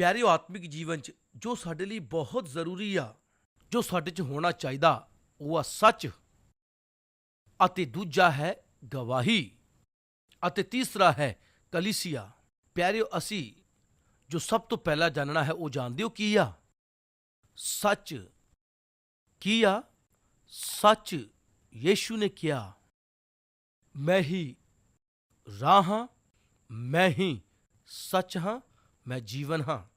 ਪਿਆਰਿਓ ਆਤਮਿਕ ਜੀਵਨ 'ਚ ਜੋ ਸਾਡੇ ਲਈ ਬਹੁਤ ਜ਼ਰੂਰੀ ਆ, ਜੋ ਸਾਡੇ 'ਚ ਹੋਣਾ ਚਾਹੀਦਾ, ਉਹ ਆ ਸੱਚ ਅਤੇ ਦੂਜਾ ਹੈ ਗਵਾਹੀ ਅਤੇ ਤੀਸਰਾ ਹੈ ਕਲੀਸੀਆ। ਪਿਆਰਿਓ, ਅਸੀਂ ਜੋ ਸਭ ਤੋਂ ਪਹਿਲਾਂ ਜਾਣਨਾ ਹੈ, ਉਹ ਜਾਣਦੇ ਹੋ ਕੀ ਆ? ਸੱਚ ਕੀ ਆ? ਸੱਚ ਯੀਸ਼ੂ ਨੇ ਕਿਹਾ, ਮੈਂ ਹੀ ਰਾਹ ਹਾਂ, ਮੈਂ ਹੀ ਸੱਚ ਹਾਂ, ਮੈਂ ਜੀਵਨ ਹਾਂ।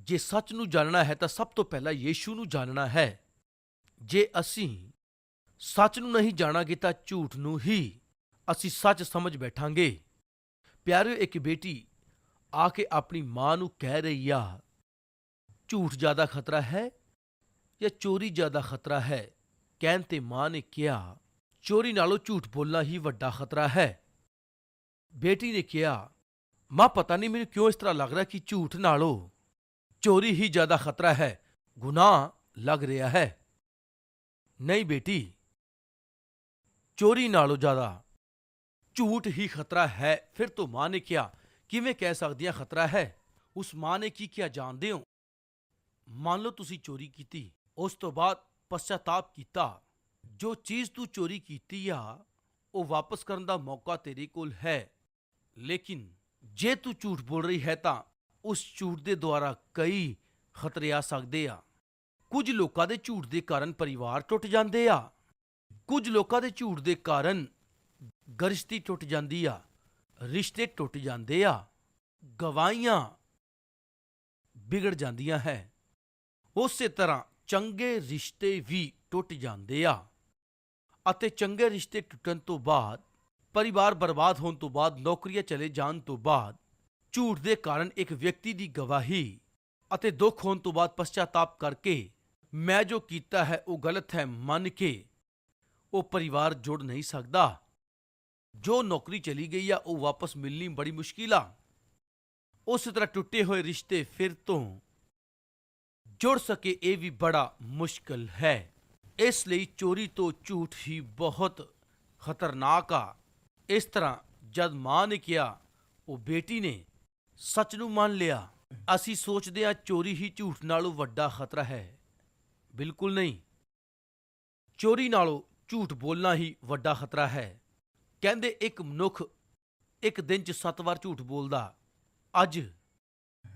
ਜੇ ਸੱਚ ਨੂੰ ਜਾਣਨਾ ਹੈ ਤਾਂ ਸਭ ਤੋਂ ਪਹਿਲਾਂ ਯੀਸ਼ੂ ਨੂੰ ਜਾਣਨਾ ਹੈ। ਜੇ ਅਸੀਂ ਸੱਚ ਨੂੰ ਨਹੀਂ ਜਾਣਾਂਗੇ ਤਾਂ ਝੂਠ ਨੂੰ ਹੀ ਅਸੀਂ ਸੱਚ ਸਮਝ ਬੈਠਾਂਗੇ। ਪਿਆਰਿਓ, ਇੱਕ ਬੇਟੀ ਆ ਕੇ ਆਪਣੀ ਮਾਂ ਨੂੰ ਕਹਿ ਰਹੀ ਆ, ਝੂਠ ਜ਼ਿਆਦਾ ਖਤਰਾ ਹੈ ਜਾਂ ਚੋਰੀ ਜ਼ਿਆਦਾ ਖਤਰਾ ਹੈ? ਕਹਿਣ ਤੇ ਮਾਂ ਨੇ ਕਿਹਾ, ਚੋਰੀ ਨਾਲੋਂ ਝੂਠ ਬੋਲਣਾ ਹੀ ਵੱਡਾ ਖਤਰਾ ਹੈ। ਬੇਟੀ ਨੇ ਕਿਹਾ, ਮਾਂ, ਪਤਾ ਨਹੀਂ ਮੈਨੂੰ ਕਿਉਂ ਇਸ ਤਰ੍ਹਾਂ ਲੱਗ ਰਿਹਾ ਕਿ ਝੂਠ ਨਾਲੋਂ ਚੋਰੀ ਹੀ ਜ਼ਿਆਦਾ ਖਤਰਾ ਹੈ, ਗੁਨਾਹ ਲੱਗ ਰਿਹਾ ਹੈ। ਨਹੀਂ ਬੇਟੀ, ਚੋਰੀ ਨਾਲੋਂ ਜ਼ਿਆਦਾ ਝੂਠ ਹੀ ਖਤਰਾ ਹੈ। ਫਿਰ ਤੋਂ ਮਾਂ ਨੇ ਕਿਹਾ, ਕਿਵੇਂ ਕਹਿ ਸਕਦੀਆਂ ਖਤਰਾ ਹੈ? ਉਸ ਮਾਂ ਨੇ ਕੀ ਕਿਹਾ, ਜਾਣਦੇ ਹੋ? ਮੰਨ ਲਓ ਤੁਸੀਂ ਚੋਰੀ ਕੀਤੀ, ਉਸ ਤੋਂ ਬਾਅਦ ਪਛਤਾਪ ਕੀਤਾ। ਜੋ ਚੀਜ਼ ਤੂੰ ਚੋਰੀ ਕੀਤੀ ਆ, ਉਹ ਵਾਪਸ ਕਰਨ ਦਾ ਮੌਕਾ ਤੇਰੇ ਕੋਲ ਹੈ। ਲੇਕਿਨ ਜੇ ਤੂੰ ਝੂਠ ਬੋਲ ਰਹੀ ਹੈ ਤਾਂ ਉਸ ਝੂਠ ਦੇ ਦੁਆਰਾ ਕਈ ਖਤਰੇ ਆ ਸਕਦੇ ਆ। ਕੁਝ ਲੋਕਾਂ ਦੇ ਝੂਠ ਦੇ ਕਾਰਨ ਪਰਿਵਾਰ ਟੁੱਟ ਜਾਂਦੇ ਆ। ਕੁਝ ਲੋਕਾਂ ਦੇ ਝੂਠ ਦੇ ਕਾਰਨ ਗਰਸ਼ਤੀ ਟੁੱਟ ਜਾਂਦੀ ਆ। ਰਿਸ਼ਤੇ ਟੁੱਟ ਜਾਂਦੇ ਆ। ਗਵਾਈਆਂ ਵਿਗੜ ਜਾਂਦੀਆਂ ਹੈ। ਉਸੇ ਤਰ੍ਹਾਂ ਚੰਗੇ ਰਿਸ਼ਤੇ ਵੀ ਟੁੱਟ ਜਾਂਦੇ ਆ। ਅਤੇ ਚੰਗੇ ਰਿਸ਼ਤੇ ਟੁੱਟਣ ਤੋਂ ਬਾਅਦ, ਪਰਿਵਾਰ ਬਰਬਾਦ ਹੋਣ ਤੋਂ ਬਾਅਦ, ਨੌਕਰੀਆਂ ਚਲੇ ਜਾਣ ਤੋਂ ਬਾਅਦ ਝੂਠ ਦੇ ਕਾਰਨ ਇੱਕ ਵਿਅਕਤੀ ਦੀ ਗਵਾਹੀ ਅਤੇ ਦੁੱਖ ਹੋਣ ਤੋਂ ਬਾਅਦ ਪਛਤਾਤਾਪ ਕਰਕੇ ਮੈਂ ਜੋ ਕੀਤਾ ਹੈ, ਉਹ ਗਲਤ ਹੈ ਮੰਨ ਕੇ ਉਹ ਪਰਿਵਾਰ ਜੁੜ ਨਹੀਂ ਸਕਦਾ। ਜੋ ਨੌਕਰੀ ਚਲੀ ਗਈ ਆ, ਉਹ ਵਾਪਸ ਮਿਲਣੀ ਬੜੀ ਮੁਸ਼ਕਿਲ ਆ। ਉਸ ਤਰ੍ਹਾਂ ਟੁੱਟੇ ਹੋਏ ਰਿਸ਼ਤੇ ਫਿਰ ਤੋਂ ਜੁੜ ਸਕੇ, ਇਹ ਵੀ ਬੜਾ ਮੁਸ਼ਕਲ ਹੈ। ਇਸ ਲਈ ਚੋਰੀ ਤੋਂ ਝੂਠ ਹੀ ਬਹੁਤ ਖਤਰਨਾਕ ਆ। ਇਸ ਤਰ੍ਹਾਂ ਜਦ ਮਾਂ ਨੇ ਕਿਹਾ, ਉਹ ਬੇਟੀ ਨੇ ਸੱਚ ਨੂੰ ਮੰਨ ਲਿਆ। ਅਸੀਂ ਸੋਚਦੇ ਹਾਂ ਚੋਰੀ ਹੀ ਝੂਠ ਨਾਲੋਂ ਵੱਡਾ ਖਤਰਾ ਹੈ। ਬਿਲਕੁਲ ਨਹੀਂ। ਚੋਰੀ ਨਾਲੋਂ ਝੂਠ ਬੋਲਣਾ ਹੀ ਵੱਡਾ ਖਤਰਾ ਹੈ। ਕਹਿੰਦੇ ਇੱਕ ਮਨੁੱਖ ਇੱਕ ਦਿਨ 'ਚ ਸੱਤ ਵਾਰ ਝੂਠ ਬੋਲਦਾ। ਅੱਜ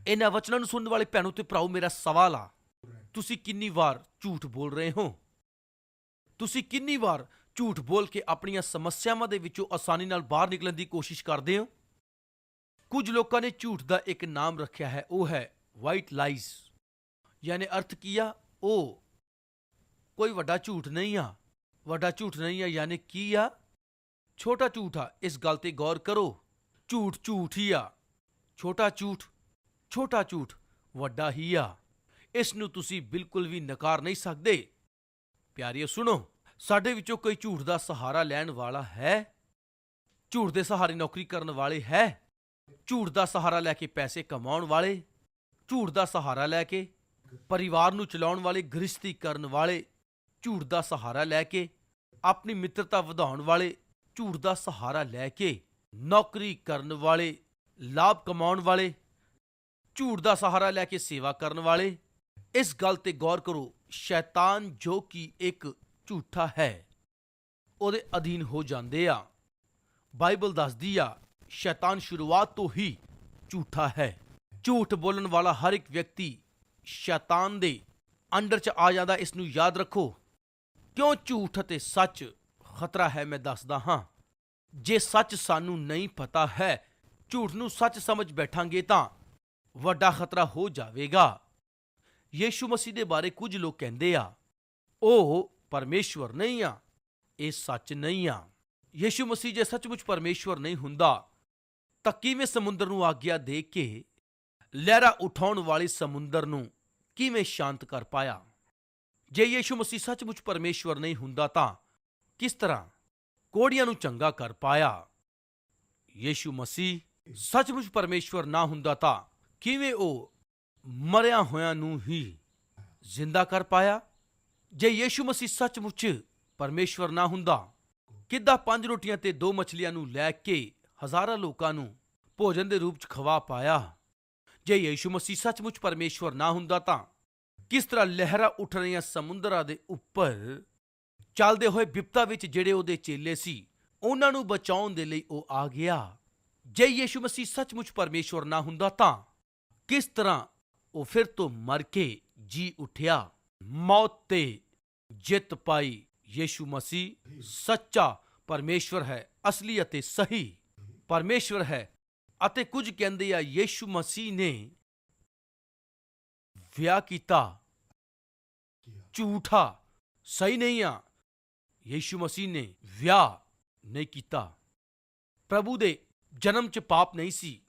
ਇਹਨਾਂ ਵਚਨਾਂ ਨੂੰ ਸੁਣਨ ਵਾਲੇ ਭੈਣੋ ਤੇ ਭਰਾਓ, ਮੇਰਾ ਸਵਾਲ ਆ। ਤੁਸੀਂ ਕਿੰਨੀ ਵਾਰ ਝੂਠ ਬੋਲ ਰਹੇ ਹੋ? ਤੁਸੀਂ ਕਿੰਨੀ ਵਾਰ ਝੂਠ ਬੋਲ ਕੇ ਆਪਣੀਆਂ ਸਮੱਸਿਆਵਾਂ ਦੇ ਵਿੱਚੋਂ ਆਸਾਨੀ ਨਾਲ ਬਾਹਰ ਨਿਕਲਣ ਦੀ ਕੋਸ਼ਿਸ਼ ਕਰਦੇ ਹੋ? ਕੁਝ ਲੋਕਾਂ ਨੇ ਝੂਠ ਦਾ ਇੱਕ ਨਾਮ ਰੱਖਿਆ ਹੈ, ਉਹ ਹੈ ਵਾਈਟ ਲਾਈਜ਼ ਯਾਨੀ ਅਰਥ ਕੀ ਆ? ਉਹ ਕੋਈ ਵੱਡਾ ਝੂਠ ਨਹੀਂ ਆ। ਵੱਡਾ ਝੂਠ ਨਹੀਂ ਆ, ਯਾਨੀ ਕੀ ਆ? ਛੋਟਾ ਝੂਠ ਆ, ਇਸ ਗੱਲ ਤੇ ਗੌਰ ਕਰੋ। ਝੂਠ ਝੂਠ ਹੀ ਆ। ਛੋਟਾ ਝੂਠ ਛੋਟਾ ਝੂਠ, ਵੱਡਾ ਹੀ ਆ। ਇਸ ਨੂੰ ਤੁਸੀਂ ਬਿਲਕੁਲ ਵੀ ਨਕਾਰ ਨਹੀਂ ਸਕਦੇ। ਪਿਆਰਿਓ, ਸੁਣੋ, ਸਾਡੇ ਵਿੱਚੋਂ ਕੋਈ ਝੂਠ ਦਾ ਸਹਾਰਾ ਲੈਣ ਵਾਲਾ ਹੈ? ਝੂਠ ਦੇ ਸਹਾਰੇ ਨੌਕਰੀ ਕਰਨ ਵਾਲੇ ਹੈ? ਝੂਠ ਦਾ ਸਹਾਰਾ ਲੈ ਕੇ ਪੈਸੇ ਕਮਾਉਣ ਵਾਲੇ, ਝੂਠ ਦਾ ਸਹਾਰਾ ਲੈ ਕੇ ਪਰਿਵਾਰ ਨੂੰ ਚਲਾਉਣ ਵਾਲੇ ਗ੍ਰਸਤੀ ਕਰਨ ਵਾਲੇ, ਝੂਠ ਦਾ ਸਹਾਰਾ ਲੈ ਕੇ ਆਪਣੀ ਮਿੱਤਰਤਾ ਵਧਾਉਣ ਵਾਲੇ, ਝੂਠ ਦਾ ਸਹਾਰਾ ਲੈ ਕੇ ਨੌਕਰੀ ਕਰਨ ਵਾਲੇ, ਲਾਭ ਕਮਾਉਣ ਵਾਲੇ, ਝੂਠ ਦਾ ਸਹਾਰਾ ਲੈ ਕੇ ਸੇਵਾ ਕਰਨ ਵਾਲੇ, ਇਸ ਗੱਲ ਤੇ ਗੌਰ ਕਰੋ, ਸ਼ੈਤਾਨ ਜੋ ਕਿ ਇੱਕ ਝੂਠਾ ਹੈ, ਉਹਦੇ ਅਧੀਨ ਹੋ ਜਾਂਦੇ ਆ। ਬਾਈਬਲ ਦੱਸਦੀ ਆ ਸ਼ੈਤਾਨ ਸ਼ੁਰੂਆਤ ਤੋਂ ਹੀ ਝੂਠਾ ਹੈ। ਝੂਠ ਬੋਲਣ ਵਾਲਾ ਹਰ ਇੱਕ ਵਿਅਕਤੀ ਸ਼ੈਤਾਨ ਦੇ ਅੰਡਰ ਚ ਆ ਜਾਂਦਾ, ਇਸ ਨੂੰ ਯਾਦ ਰੱਖੋ। ਕਿਉਂ ਝੂਠ ਅਤੇ ਸੱਚ ਖਤਰਾ ਹੈ, ਮੈਂ ਦੱਸਦਾ ਹਾਂ। ਜੇ ਸੱਚ ਸਾਨੂੰ ਨਹੀਂ ਪਤਾ ਹੈ, ਝੂਠ ਨੂੰ ਸੱਚ ਸਮਝ ਬੈਠਾਂਗੇ ਤਾਂ ਵੱਡਾ ਖਤਰਾ ਹੋ ਜਾਵੇਗਾ। ਯੀਸ਼ੂ ਮਸੀਹ ਦੇ ਬਾਰੇ ਕੁਝ ਲੋਕ ਕਹਿੰਦੇ ਆ ਉਹ ਪਰਮੇਸ਼ਵਰ ਨਹੀਂ ਆ, ਇਹ ਸੱਚ ਨਹੀਂ ਆ। ਯੀਸ਼ੂ ਮਸੀਹ ਜੇ ਸੱਚਮੁੱਚ ਪਰਮੇਸ਼ਵਰ ਨਹੀਂ ਹੁੰਦਾ ਤਾਂ ਕਿਵੇਂ ਸਮੁੰਦਰ ਨੂੰ ਆਗਿਆ ਦੇ ਕੇ ਲਹਿਰਾ ਉਠਾਉਣ ਵਾਲੇ ਸਮੁੰਦਰ ਨੂੰ ਕਿਵੇਂ ਸ਼ਾਂਤ ਕਰ ਪਾਇਆ? ਜੇ ਯੀਸ਼ੂ ਮਸੀਹ ਸੱਚਮੁੱਚ ਪਰਮੇਸ਼ਵਰ ਨਹੀਂ ਹੁੰਦਾ ਤਾਂ ਕਿਸ ਤਰ੍ਹਾਂ ਕੋੜੀਆਂ ਨੂੰ ਚੰਗਾ ਕਰ ਪਾਇਆ? ਯੀਸ਼ੂ ਮਸੀਹ ਸੱਚਮੁੱਚ ਪਰਮੇਸ਼ਵਰ ਨਾ ਹੁੰਦਾ ਤਾਂ ਕਿਵੇਂ ਉਹ ਮਰਿਆ ਹੋਇਆਂ ਨੂੰ ਹੀ ਜ਼ਿੰਦਾ ਕਰ ਪਾਇਆ? ਜੇ ਯੀਸ਼ੂ ਮਸੀਹ ਸੱਚਮੁੱਚ ਪਰਮੇਸ਼ਵਰ ਨਾ ਹੁੰਦਾ, ਕਿੱਦਾਂ ਪੰਜ ਰੋਟੀਆਂ ਤੇ ਦੋ ਮੱਛਲੀਆਂ ਨੂੰ ਲੈ ਕੇ ਹਜ਼ਾਰਾਂ ਲੋਕਾਂ ਨੂੰ ਭੋਜਨ ਦੇ ਰੂਪ ਚ ਖਵਾ ਪਾਇਆ। ਜੇ ਯੀਸ਼ੂ ਮਸੀਹ ਸੱਚਮੁੱਚ ਪਰਮੇਸ਼ਵਰ ਨਾ ਹੁੰਦਾ ਤਾਂ ਕਿਸ ਤਰ੍ਹਾਂ ਲਹਿਰਾਂ ਉੱਠ ਰਹੀਆਂ ਸਮੁੰਦਰਾਂ ਦੇ ਉੱਪਰ ਚੱਲਦੇ ਹੋਏ ਬਿਪਤਾ ਵਿੱਚ ਜਿਹੜੇ ਉਹਦੇ ਚੇਲੇ ਸੀ, ਉਹਨਾਂ ਨੂੰ ਬਚਾਉਣ ਦੇ ਲਈ ਉਹ ਆ ਗਿਆ। ਜੇ ਯੀਸ਼ੂ ਮਸੀਹ ਸੱਚਮੁੱਚ ਪਰਮੇਸ਼ਵਰ ਨਾ ਹੁੰਦਾ ਤਾਂ ਕਿਸ ਤਰ੍ਹਾਂ ਉਹ ਫਿਰ ਤੋਂ ਮਰ ਕੇ ਜੀ ਉਠਿਆ? ਮੌਤ ਤੇ ਜਿੱਤ ਪਾਈ ਯੀਸ਼ੂ ਮਸੀਹ ਸੱਚਾ ਪਰਮੇਸ਼ਵਰ ਹੈ, ਅਸਲੀ ਅਤੇ ਸਹੀ। ਪਰਮੇਸ਼ਵਰ ਹੈ ਅਤੇ ਕੁਝ ਕਹਿੰਦੇ ਆ ਯੀਸ਼ੂ ਮਸੀਹ ਨੇ ਵਿਆਹ ਕੀਤਾ। ਝੂਠਾ, ਸਹੀ ਨਹੀਂ ਆ। ਯੀਸ਼ੂ ਮਸੀਹ ਨੇ ਵਿਆਹ ਨਹੀਂ ਕੀਤਾ। ਪ੍ਰਭੂ ਦੇ ਜਨਮ 'ਚ ਪਾਪ ਨਹੀਂ ਸੀ।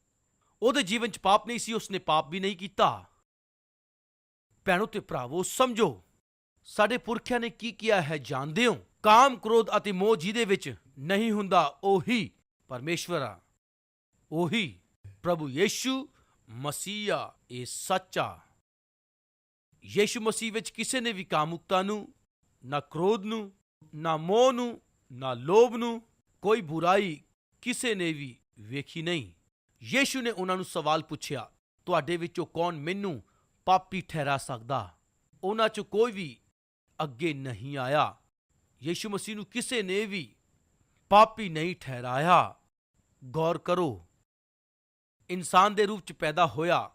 ਉਹਦੇ ਜੀਵਨ 'ਚ ਪਾਪ ਨਹੀਂ ਸੀ, ਉਸਨੇ ਪਾਪ ਵੀ ਨਹੀਂ ਕੀਤਾ। ਭੈਣੋ ਤੇ ਭਰਾਵੋ, ਸਮਝੋ, ਸਾਡੇ ਪੁਰਖਿਆਂ ਨੇ ਕੀ ਕੀਤਾ ਹੈ ਜਾਣਦੇ ਹੋ? ਕਾਮ, ਕ੍ਰੋਧ ਅਤੇ ਮੋਹ ਜਿਹਦੇ ਵਿੱਚ ਨਹੀਂ ਹੁੰਦਾ, ਉਹੀ ਪਰਮੇਸ਼ਵਰ। ਆ ਉਹੀ ਪ੍ਰਭੂ ਯੀਸ਼ੂ ਮਸੀਹਾ ਇਹ ਸੱਚਾ ਯੇਸ਼ੂ ਮਸੀਹ ਵਿੱਚ ਕਿਸੇ ਨੇ ਵੀ ਕਾਮੁਕਤਾ ਨੂੰ, ਨਾ ਕ੍ਰੋਧ ਨੂੰ, ਨਾ ਮੋਹ ਨੂੰ, ਨਾ ਲੋਭ ਨੂੰ, ਕੋਈ ਬੁਰਾਈ ਕਿਸੇ ਨੇ ਵੀ ਵੇਖੀ ਨਹੀਂ। ਯੇਸ਼ੂ ਨੇ ਉਹਨਾਂ ਨੂੰ ਸਵਾਲ ਪੁੱਛਿਆ, ਤੁਹਾਡੇ ਵਿੱਚੋਂ ਕੌਣ ਮੈਨੂੰ ਪਾਪੀ ਠਹਿਰਾ ਸਕਦਾ? ਉਹਨਾਂ 'ਚ ਕੋਈ ਵੀ ਅੱਗੇ ਨਹੀਂ ਆਇਆ। ਯੀਸ਼ੂ ਮਸੀਹ ਨੂੰ ਕਿਸੇ ਨੇ ਵੀ ਪਾਪੀ ਨਹੀਂ ਠਹਿਰਾਇਆ। ਗੌਰ ਕਰੋ, ਇਨਸਾਨ ਦੇ ਰੂਪ 'ਚ ਪੈਦਾ ਹੋਇਆ।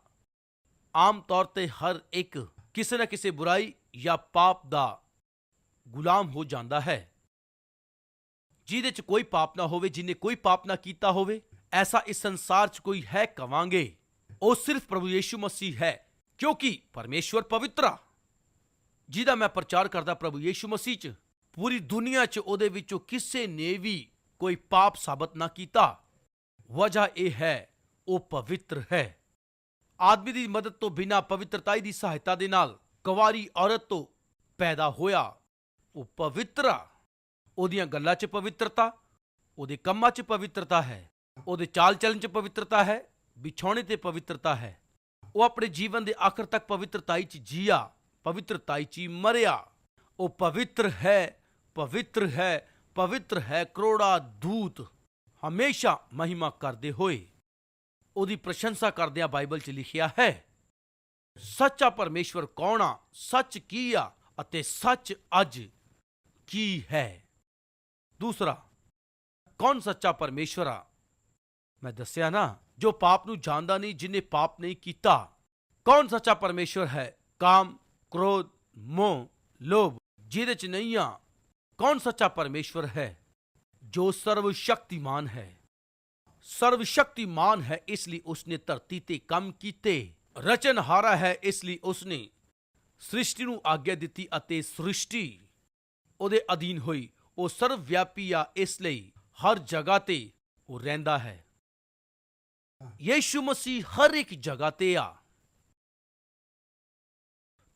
ਆਮ ਤੌਰ ਤੇ ਹਰ ਇੱਕ ਕਿਸੇ ਨਾ ਕਿਸੇ ਬੁਰਾਈ ਜਾਂ ਪਾਪ ਦਾ ਗੁਲਾਮ ਹੋ ਜਾਂਦਾ ਹੈ। ਜਿਹਦੇ 'ਚ ਕੋਈ ਪਾਪ ਨਾ ਹੋਵੇ ਜਿਨੇ ਕੋਈ ਪਾਪ ਨਾ ਕੀਤਾ ਹੋਵੇ, ਐਸਾ ਇਸ ਸੰਸਾਰ 'ਚ ਕੋਈ ਹੈ ਕਵਾਂਗੇ। ਉਹ ਸਿਰਫ ਪ੍ਰਭੂ ਯੀਸ਼ੂ ਮਸੀਹ ਹੈ, ਕਿਉਂਕਿ ਪਰਮੇਸ਼ਵਰ ਪਵਿੱਤਰ। ਆ ਜਿਹਦਾ ਮੈਂ ਪ੍ਰਚਾਰ ਕਰਦਾ ਪ੍ਰਭੂ ਯੀਸ਼ੂ ਮਸੀਹ 'ਚ ਪੂਰੀ ਦੁਨੀਆ 'ਚ ਉਹਦੇ ਵਿੱਚੋਂ ਕਿਸੇ ਨੇ ਵੀ ਕੋਈ ਪਾਪ ਸਾਬਤ ਨਾ ਕੀਤਾ। ਵਜ੍ਹਾ ਇਹ ਹੈ, ਉਹ ਪਵਿੱਤਰ ਹੈ। ਆਦਮੀ ਦੀ ਮਦਦ ਤੋਂ ਬਿਨਾ ਪਵਿੱਤਰਤਾਈ ਦੀ ਸਹਾਇਤਾ ਦੇ ਨਾਲ ਕੁਵਾਰੀ ਔਰਤ ਤੋਂ ਪੈਦਾ ਹੋਇਆ, ਉਹ ਪਵਿੱਤਰ ਉਹਦੀਆਂ ਗੱਲਾਂ 'ਚ ਪਵਿੱਤਰਤਾ, ਉਹਦੇ ਕੰਮਾਂ 'ਚ ਪਵਿੱਤਰਤਾ ਹੈ। ਉਹਦੇ ਚਾਲ ਚੱਲਣ 'ਚ ਪਵਿੱਤਰਤਾ ਹੈ, ਵਿਛੋਣੇ ਤੇ ਪਵਿੱਤਰਤਾ ਹੈ। ਉਹ ਆਪਣੇ ਜੀਵਨ ਦੇ ਆਖਰ ਤੱਕ ਪਵਿੱਤਰਤਾਈ 'ਚ ਜੀਆ, ਪਵਿੱਤਰਤਾਈ 'ਚ ਹੀ ਮਰਿਆ। ਉਹ ਪਵਿੱਤਰ ਹੈ। ਪਵਿੱਤਰ ਹੈ ਪਵਿੱਤਰ ਹੈ ਕਰੋੜਾ ਦੂਤ। ਹਮੇਸ਼ਾ ਮਹਿਮਾ ਕਰਦੇ ਹੋਏ। ਉਹਦੀ ਪ੍ਰਸ਼ੰਸਾ ਕਰਦਿਆਂ ਬਾਈਬਲ 'ਚ ਲਿਖਿਆ ਹੈ, ਸੱਚਾ ਪਰਮੇਸ਼ਵਰ ਕੌਣ ਆ? ਸੱਚ ਕੀ ਆ? ਅਤੇ ਸੱਚ ਅੱਜ ਕੀ ਹੈ? ਦੂਸਰਾ, ਕੌਣ ਸੱਚਾ ਪਰਮੇਸ਼ਵਰ ਆ? ਮੈਂ ਦੱਸਿਆ ਨਾ, ਜੋ ਪਾਪ ਨੂੰ ਜਾਣਦਾ ਨਹੀਂ, ਜਿਨੇ ਪਾਪ ਨਹੀਂ ਕੀਤਾ। ਕੌਣ ਸੱਚਾ ਪਰਮੇਸ਼ਵਰ ਹੈ? ਕਾਮ, ਕ੍ਰੋਧ, ਮੋਹ, ਲੋਭ, ਜਿਹਦੇ ਚ ਨਹੀਂ ਆ ਕੌਣ ਸੱਚਾ ਪਰਮੇਸ਼ਵਰ ਹੈ ਜੋ ਸਰਵ ਸ਼ਕਤੀਮਾਨ ਹੈ ਸਰਵ ਸ਼ਕਤੀਮਾਨ ਹੈ ਇਸ ਲਈ ਉਸਨੇ ਧਰਤੀ ਤੇ ਕੰਮ ਕੀਤੇ ਰਚਨਹਾਰਾ ਹੈ ਇਸ ਲਈ ਉਸਨੇ ਸ੍ਰਿਸ਼ਟੀ ਨੂੰ ਆਗਿਆ ਦਿੱਤੀ ਅਤੇ ਸ੍ਰਿਸ਼ਟੀ ਉਹਦੇ ਅਧੀਨ ਹੋਈ ਉਹ ਸਰਵ ਵਿਆਪੀ ਆ ਇਸ ਲਈ ਹਰ ਜਗ੍ਹਾ ਤੇ ਉਹ ਰਹਿੰਦਾ ਹੈ ਯੀਸ਼ੂ ਮਸੀਹ ਹਰ ਇੱਕ ਜਗ੍ਹਾ ਤੇ ਆ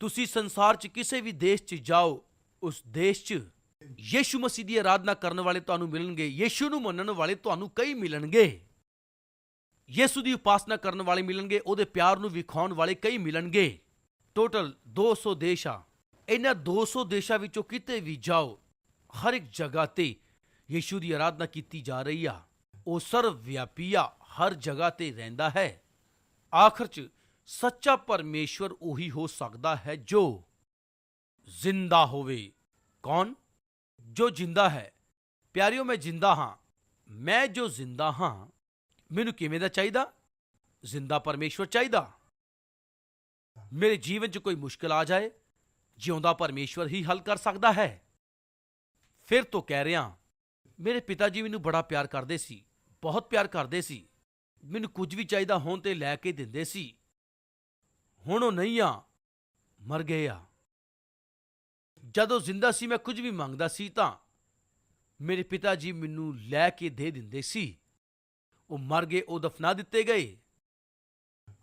ਤੁਸੀਂ ਸੰਸਾਰ 'ਚ ਕਿਸੇ ਵੀ ਦੇਸ਼ 'ਚ ਜਾਓ ਉਸ ਦੇਸ਼ 'ਚ ਯੀਸ਼ੂ ਮਸੀਹ ਦੀ ਆਰਾਧਨਾ ਕਰਨ ਵਾਲੇ ਤੁਹਾਨੂੰ ਮਿਲਣਗੇ, ਯੀਸ਼ੂ ਨੂੰ ਮੰਨਣ ਵਾਲੇ ਤੁਹਾਨੂੰ ਕਈ ਮਿਲਣਗੇ। ਯੀਸ਼ੂ ਦੀ ਉਪਾਸਨਾ ਕਰਨ ਵਾਲੇ ਮਿਲਣਗੇ, ਉਹਦੇ ਪਿਆਰ ਨੂੰ ਵਿਖਾਉਣ ਵਾਲੇ ਕਈ ਮਿਲਣਗੇ। ਟੋਟਲ 200 ਦੇਸ਼। ਆ ਇਹਨਾਂ 200 ਦੇਸ਼ਾਂ ਵਿੱਚੋਂ ਕਿਤੇ ਵੀ ਜਾਓ, ਹਰ ਇੱਕ ਜਗ੍ਹਾ ਤੇ ਯੀਸ਼ੂ ਦੀ ਆਰਾਧਨਾ ਕੀਤੀ ਜਾ ਰਹੀ ਆ। ਉਹ ਸਰਵ ਵਿਆਪੀ ਆ, ਹਰ ਜਗ੍ਹਾ ਤੇ ਰਹਿੰਦਾ ਹੈ। ਆਖਰ 'ਚ ਸੱਚਾ ਪਰਮੇਸ਼ਵਰ ਉਹੀ ਹੋ ਸਕਦਾ ਹੈ ਜੋ ਜ਼ਿੰਦਾ ਹੋਵੇ। ਕੌਣ? ਜੋ ਜਿੰਦਾ ਹੈ। ਪਿਆਰਿਓ, ਮੈਂ ਜਿੰਦਾ ਹਾਂ। ਮੈਂ ਜੋ ਜ਼ਿੰਦਾ ਹਾਂ, ਮੈਨੂੰ ਕਿਵੇਂ ਦਾ ਚਾਹੀਦਾ? ਜ਼ਿੰਦਾ ਪਰਮੇਸ਼ਵਰ ਚਾਹੀਦਾ। ਮੇਰੇ ਜੀਵਨ 'ਚ ਕੋਈ ਮੁਸ਼ਕਲ ਆ ਜਾਏ, ਜਿਉਂਦਾ ਪਰਮੇਸ਼ਵਰ ਹੀ ਹੱਲ ਕਰ ਸਕਦਾ ਹੈ। ਫਿਰ ਤੋਂ ਕਹਿ ਰਿਹਾ, ਮੇਰੇ ਪਿਤਾ ਜੀ ਮੈਨੂੰ ਬੜਾ ਪਿਆਰ ਕਰਦੇ ਸੀ, ਬਹੁਤ ਪਿਆਰ ਕਰਦੇ ਸੀ। ਮੈਨੂੰ ਕੁਝ ਵੀ ਚਾਹੀਦਾ ਹੋਣ ਤੇ ਲੈ ਕੇ ਦਿੰਦੇ ਸੀ। ਹੁਣ ਉਹ ਨਹੀਂ ਆ, ਮਰ ਗਏ ਆ। ਜਦੋਂ ਜ਼ਿੰਦਾ ਸੀ, ਮੈਂ ਕੁਝ ਵੀ ਮੰਗਦਾ ਸੀ ਤਾਂ ਮੇਰੇ ਪਿਤਾ ਜੀ ਮੈਨੂੰ ਲੈ ਕੇ ਦੇ ਦਿੰਦੇ ਸੀ। ਉਹ ਮਰ ਗਏ, ਉਹ ਦਫਨਾ ਦਿੱਤੇ ਗਏ।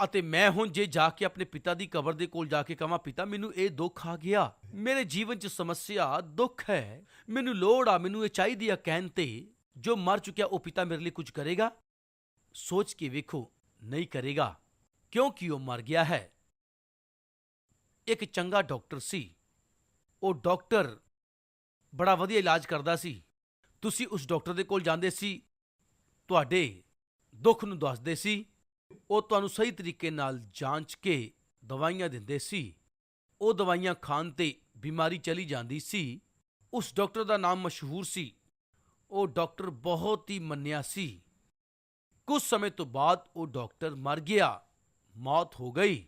ਅਤੇ ਮੈਂ ਹੁਣ ਜੇ ਜਾ ਕੇ ਆਪਣੇ ਪਿਤਾ ਦੀ ਕਬਰ ਦੇ ਕੋਲ ਜਾ ਕੇ ਕਹਾਂ, ਪਿਤਾ, ਮੈਨੂੰ ਇਹ ਦੁੱਖ ਆ ਗਿਆ। ਮੇਰੇ ਜੀਵਨ 'ਚ ਸਮੱਸਿਆ, ਦੁੱਖ ਹੈ। ਮੈਨੂੰ ਲੋੜ ਆ, ਮੈਨੂੰ ਇਹ ਚਾਹੀਦੀ ਆ ਕਹਿਣ ਤੇ। ਜੋ ਮਰ ਚੁੱਕਿਆ, ਉਹ ਪਿਤਾ ਮੇਰੇ ਲਈ ਕੁਝ ਕਰੇਗਾ। ਸੋਚ ਕੇ ਵੇਖੋ, ਨਹੀਂ ਕਰੇਗਾ। ਕਿਉਂਕਿ ਉਹ ਮਰ ਗਿਆ ਹੈ। ਇੱਕ ਚੰਗਾ ਡਾਕਟਰ ਸੀ। ਉਹ ਡਾਕਟਰ ਬੜਾ ਵਧੀਆ ਇਲਾਜ ਕਰਦਾ ਸੀ। ਤੁਸੀਂ ਉਸ ਡਾਕਟਰ ਦੇ ਕੋਲ ਜਾਂਦੇ ਸੀ, ਤੁਹਾਡੇ ਦੁੱਖ ਨੂੰ ਦੱਸਦੇ ਸੀ, ਉਹ ਤੁਹਾਨੂੰ ਸਹੀ ਤਰੀਕੇ ਨਾਲ ਜਾਂਚ ਕੇ ਦਵਾਈਆਂ ਦਿੰਦੇ ਸੀ। ਉਹ ਦਵਾਈਆਂ ਖਾਣ ਤੇ ਬਿਮਾਰੀ ਚਲੀ ਜਾਂਦੀ ਸੀ। ਉਸ ਡਾਕਟਰ ਦਾ ਨਾਮ ਮਸ਼ਹੂਰ ਸੀ। ਉਹ ਡਾਕਟਰ ਬਹੁਤ ਹੀ ਮੰਨਿਆ ਸੀ। ਕੁਝ ਸਮੇਂ ਤੋਂ ਬਾਅਦ ਉਹ ਡਾਕਟਰ ਮਰ ਗਿਆ, ਮੌਤ ਹੋ ਗਈ।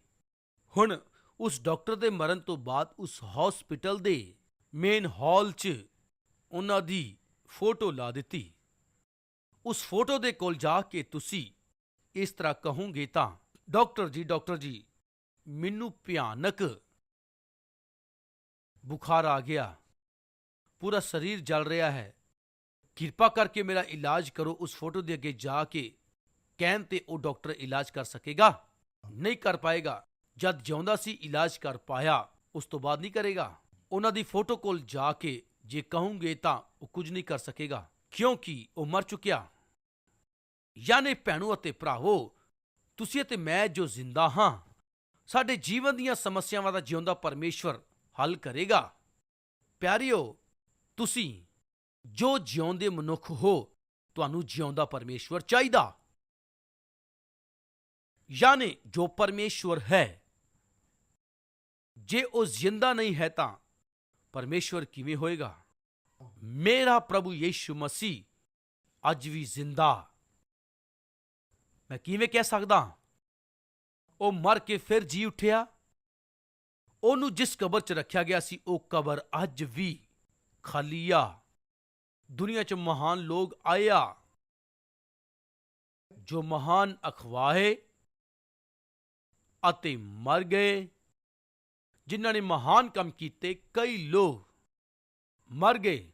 ਹੁਣ ਉਸ ਡਾਕਟਰ ਦੇ ਮਰਨ ਤੋਂ ਬਾਅਦ ਉਸ ਹਸਪੀਟਲ ਦੇ ਮੇਨ ਹਾਲ 'ਚ ਉਹਨਾਂ ਦੀ ਫੋਟੋ ਲਾ ਦਿੱਤੀ। ਉਸ ਫੋਟੋ ਦੇ ਕੋਲ ਜਾ ਕੇ ਤੁਸੀਂ ਇਸ ਤਰ੍ਹਾਂ ਕਹੋਗੇ ਤਾਂ, ਡਾਕਟਰ ਜੀ ਡਾਕਟਰ ਜੀ, ਮੈਨੂੰ ਭਿਆਨਕ ਬੁਖਾਰ ਆ ਗਿਆ। ਪੂਰਾ ਸਰੀਰ ਜਲ ਰਿਹਾ ਹੈ। ਕਿਰਪਾ ਕਰਕੇ ਮੇਰਾ ਇਲਾਜ ਕਰੋ। ਉਸ ਫੋਟੋ ਦੇ ਅੱਗੇ ਜਾ ਕੇ ਕਹਿਣ ਤੇ ਉਹ ਡਾਕਟਰ ਇਲਾਜ ਕਰ ਸਕੇਗਾ। ਨਹੀਂ ਕਰ ਪਾਏਗਾ। ਜਦ ਜਿਉਂਦਾ ਸੀ, ਇਲਾਜ ਕਰ ਪਾਇਆ, ਉਸ ਤੋਂ ਬਾਅਦ ਨਹੀਂ ਕਰੇਗਾ। ਉਹਨਾਂ ਦੀ ਫੋਟੋ ਕੋਲ ਜਾ ਕੇ ਜੇ ਕਹੂੰਗੇ ਤਾਂ ਉਹ ਕੁਝ ਨਹੀਂ ਕਰ ਸਕੇਗਾ, ਕਿਉਂਕਿ ਉਹ ਮਰ ਚੁੱਕਿਆ। ਯਾਨੀ ਭੈਣੋ ਅਤੇ ਭਰਾਵੋ, ਤੁਸੀਂ ਅਤੇ ਮੈਂ ਜੋ ਜ਼ਿੰਦਾ ਹਾਂ, ਸਾਡੇ ਜੀਵਨ ਦੀਆਂ ਸਮੱਸਿਆਵਾਂ ਦਾ ਜਿਉਂਦਾ ਪਰਮੇਸ਼ਵਰ ਹੱਲ ਕਰੇਗਾ। ਪਿਆਰਿਓ, ਤੁਸੀਂ ਜੋ ਜਿਉਂਦੇ ਮਨੁੱਖ ਹੋ, ਤੁਹਾਨੂੰ ਜਿਉਂਦਾ ਪਰਮੇਸ਼ਵਰ ਚਾਹੀਦਾ। ਯਾਨੀ ਜੋ ਪਰਮੇਸ਼ਵਰ ਹੈ ਜੇ ਉਹ ਜ਼ਿੰਦਾ ਨਹੀਂ ਹੈ ਤਾਂ ਪਰਮੇਸ਼ਵਰ ਕਿਵੇਂ ਹੋਏਗਾ? ਮੇਰਾ ਪ੍ਰਭੂ ਯੀਸ਼ੂ ਮਸੀਹ ਅੱਜ ਵੀ ਜ਼ਿੰਦਾ। ਮੈਂ ਕਿਵੇਂ ਕਹਿ ਸਕਦਾ ਉਹ ਮਰ ਕੇ ਫਿਰ ਜੀ ਉੱਠਿਆ। ਉਹਨੂੰ ਜਿਸ ਕਬਰ 'ਚ ਰੱਖਿਆ ਗਿਆ ਸੀ, ਉਹ ਕਬਰ ਅੱਜ ਵੀ ਖਾਲੀ ਆ। ਦੁਨੀਆ 'ਚ ਮਹਾਨ ਲੋਕ ਆਇਆ ਜੋ ਮਹਾਨ ਅਖਵਾਏ ਅਤੇ ਮਰ ਗਏ। ਜਿਨ੍ਹਾਂ ਨੇ ਮਹਾਨ ਕੰਮ ਕੀਤੇ, ਕਈ ਲੋਕ ਮਰ ਗਏ,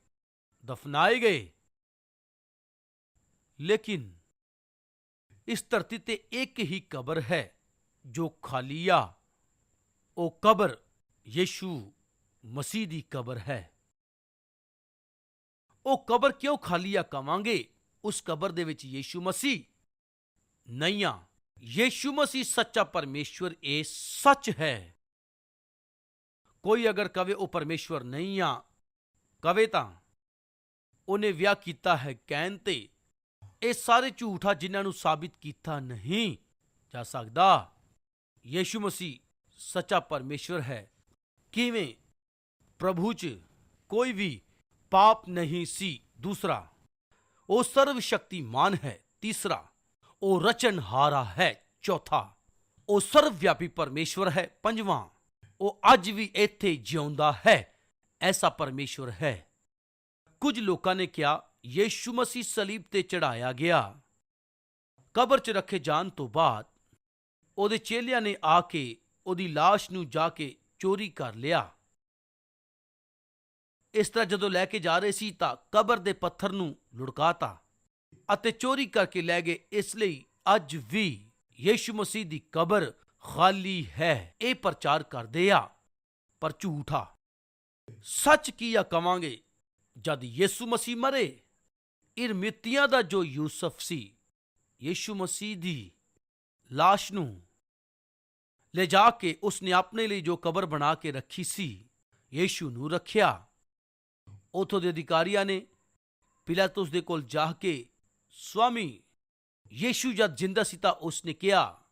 ਦਫਨਾਏ ਗਏ। ਲੇਕਿਨ ਇਸ ਧਰਤੀ ਤੇ ਇੱਕ ਹੀ ਕਬਰ ਹੈ, ਜੋ ਖਾਲੀ ਆ। ਉਹ ਕਬਰ ਯੀਸ਼ੂ ਮਸੀਹ ਦੀ ਕਬਰ ਹੈ। ਉਹ ਕਬਰ ਕਿਉਂ ਖਾਲੀ ਆ ਕਵਾਂਗੇ ਉਸ ਕਬਰ ਦੇ ਵਿੱਚ ਯੀਸ਼ੂ ਮਸੀਹ ਨਹੀਂ ਆ। ਯੀਸ਼ੂ ਮਸੀਹ ਸੱਚਾ ਪਰਮੇਸ਼ਵਰ ਇਹ ਸੱਚ ਹੈ। ਕੋਈ ਅਗਰ ਕਵੇ ਉਹ ਪਰਮੇਸ਼ਵਰ ਨਹੀਂ ਆ, ਕਵੇ ਤਾਂ, ਉਹਨੇ ਵਿਆਹ ਕੀਤਾ ਹੈ ਕਹਿਣ ਤੇ। ਇਹ ਸਾਰੇ ਝੂਠ ਆ ਜਿਨ੍ਹਾਂ ਨੂੰ ਸਾਬਿਤ ਕੀਤਾ ਨਹੀਂ ਜਾ ਸਕਦਾ। ਯੀਸ਼ੂ ਮਸੀਹ ਸੱਚਾ ਪਰਮੇਸ਼ਵਰ ਹੈ। ਕਿਵੇਂ? ਪ੍ਰਭੂ 'ਚ ਕੋਈ ਵੀ ਪਾਪ ਨਹੀਂ ਸੀ। ਦੂਸਰਾ, ਉਹ ਸਰਵ ਸ਼ਕਤੀਮਾਨ ਹੈ। ਤੀਸਰਾ, ਉਹ ਰਚਨਹਾਰਾ ਹੈ। ਚੌਥਾ, ਉਹ ਸਰਵ ਵਿਆਪੀ ਪਰਮੇਸ਼ਵਰ ਹੈ। ਪੰਜਵਾਂ ਉਹ ਅੱਜ ਵੀ ਇੱਥੇ ਜਿਉਂਦਾ ਹੈ। ਐਸਾ ਪਰਮੇਸ਼ਵਰ ਹੈ। ਕੁਝ ਲੋਕਾਂ ਨੇ ਕਿਹਾ, ਯੀਸ਼ੂ ਮਸੀਹ ਸਲੀਬ ਤੇ ਚੜਾਇਆ ਗਿਆ। ਕਬਰ 'ਚ ਰੱਖੇ ਜਾਣ ਤੋਂ ਬਾਅਦ ਉਹਦੇ ਚੇਲਿਆਂ ਨੇ ਆ ਕੇ ਉਹਦੀ লাশ ਨੂੰ ਜਾ ਕੇ ਚੋਰੀ ਕਰ ਲਿਆ। ਇਸ ਤਰ੍ਹਾਂ ਜਦੋਂ ਲੈ ਕੇ ਜਾ ਰਹੇ ਸੀ ਤਾਂ ਕਬਰ ਦੇ ਪੱਥਰ ਨੂੰ ਲੁੜਕਾਤਾ ਅਤੇ ਚੋਰੀ ਕਰਕੇ ਲੈ ਗਏ। ਇਸ ਲਈ ਅੱਜ ਵੀ ਯੀਸ਼ੂ ਮਸੀਹ ਦੀ ਕਬਰ ਖਾਲੀ ਹੈ, ਇਹ ਪ੍ਰਚਾਰ ਕਰਦੇ ਆ, ਪਰ ਝੂਠਾ ਸੱਚ ਕੀ ਆ ਕਵਾਂਗੇ? ਜਦ ਯੀਸ਼ੂ ਮਸੀਹ ਮਰੇ ਇਰਮਿਤੀਆਂ ਦਾ ਜੋ ਯੂਸਫ ਸੀ, ਯੀਸ਼ੂ ਮਸੀਹ ਦੀ লাশ ਨੂੰ ਲੈ ਜਾ ਕੇ ਉਸਨੇ ਆਪਣੇ ਲਈ ਜੋ ਕਬਰ ਬਣਾ ਕੇ ਰੱਖੀ ਸੀ, ਯੀਸ਼ੂ ਨੂੰ ਰੱਖਿਆ। ਉਥੋਂ ਦੇ ਅਧਿਕਾਰੀਆਂ ਨੇ ਪਿਲਾਤੁਸ ਦੇ ਕੋਲ ਜਾ ਕੇ, ਸਵਾਮੀ, ਯੀਸ਼ੂ ਜਦ ਜਿੰਦਾ ਸੀ ਤਾਂ ਉਸਨੇ ਕਿਹਾ,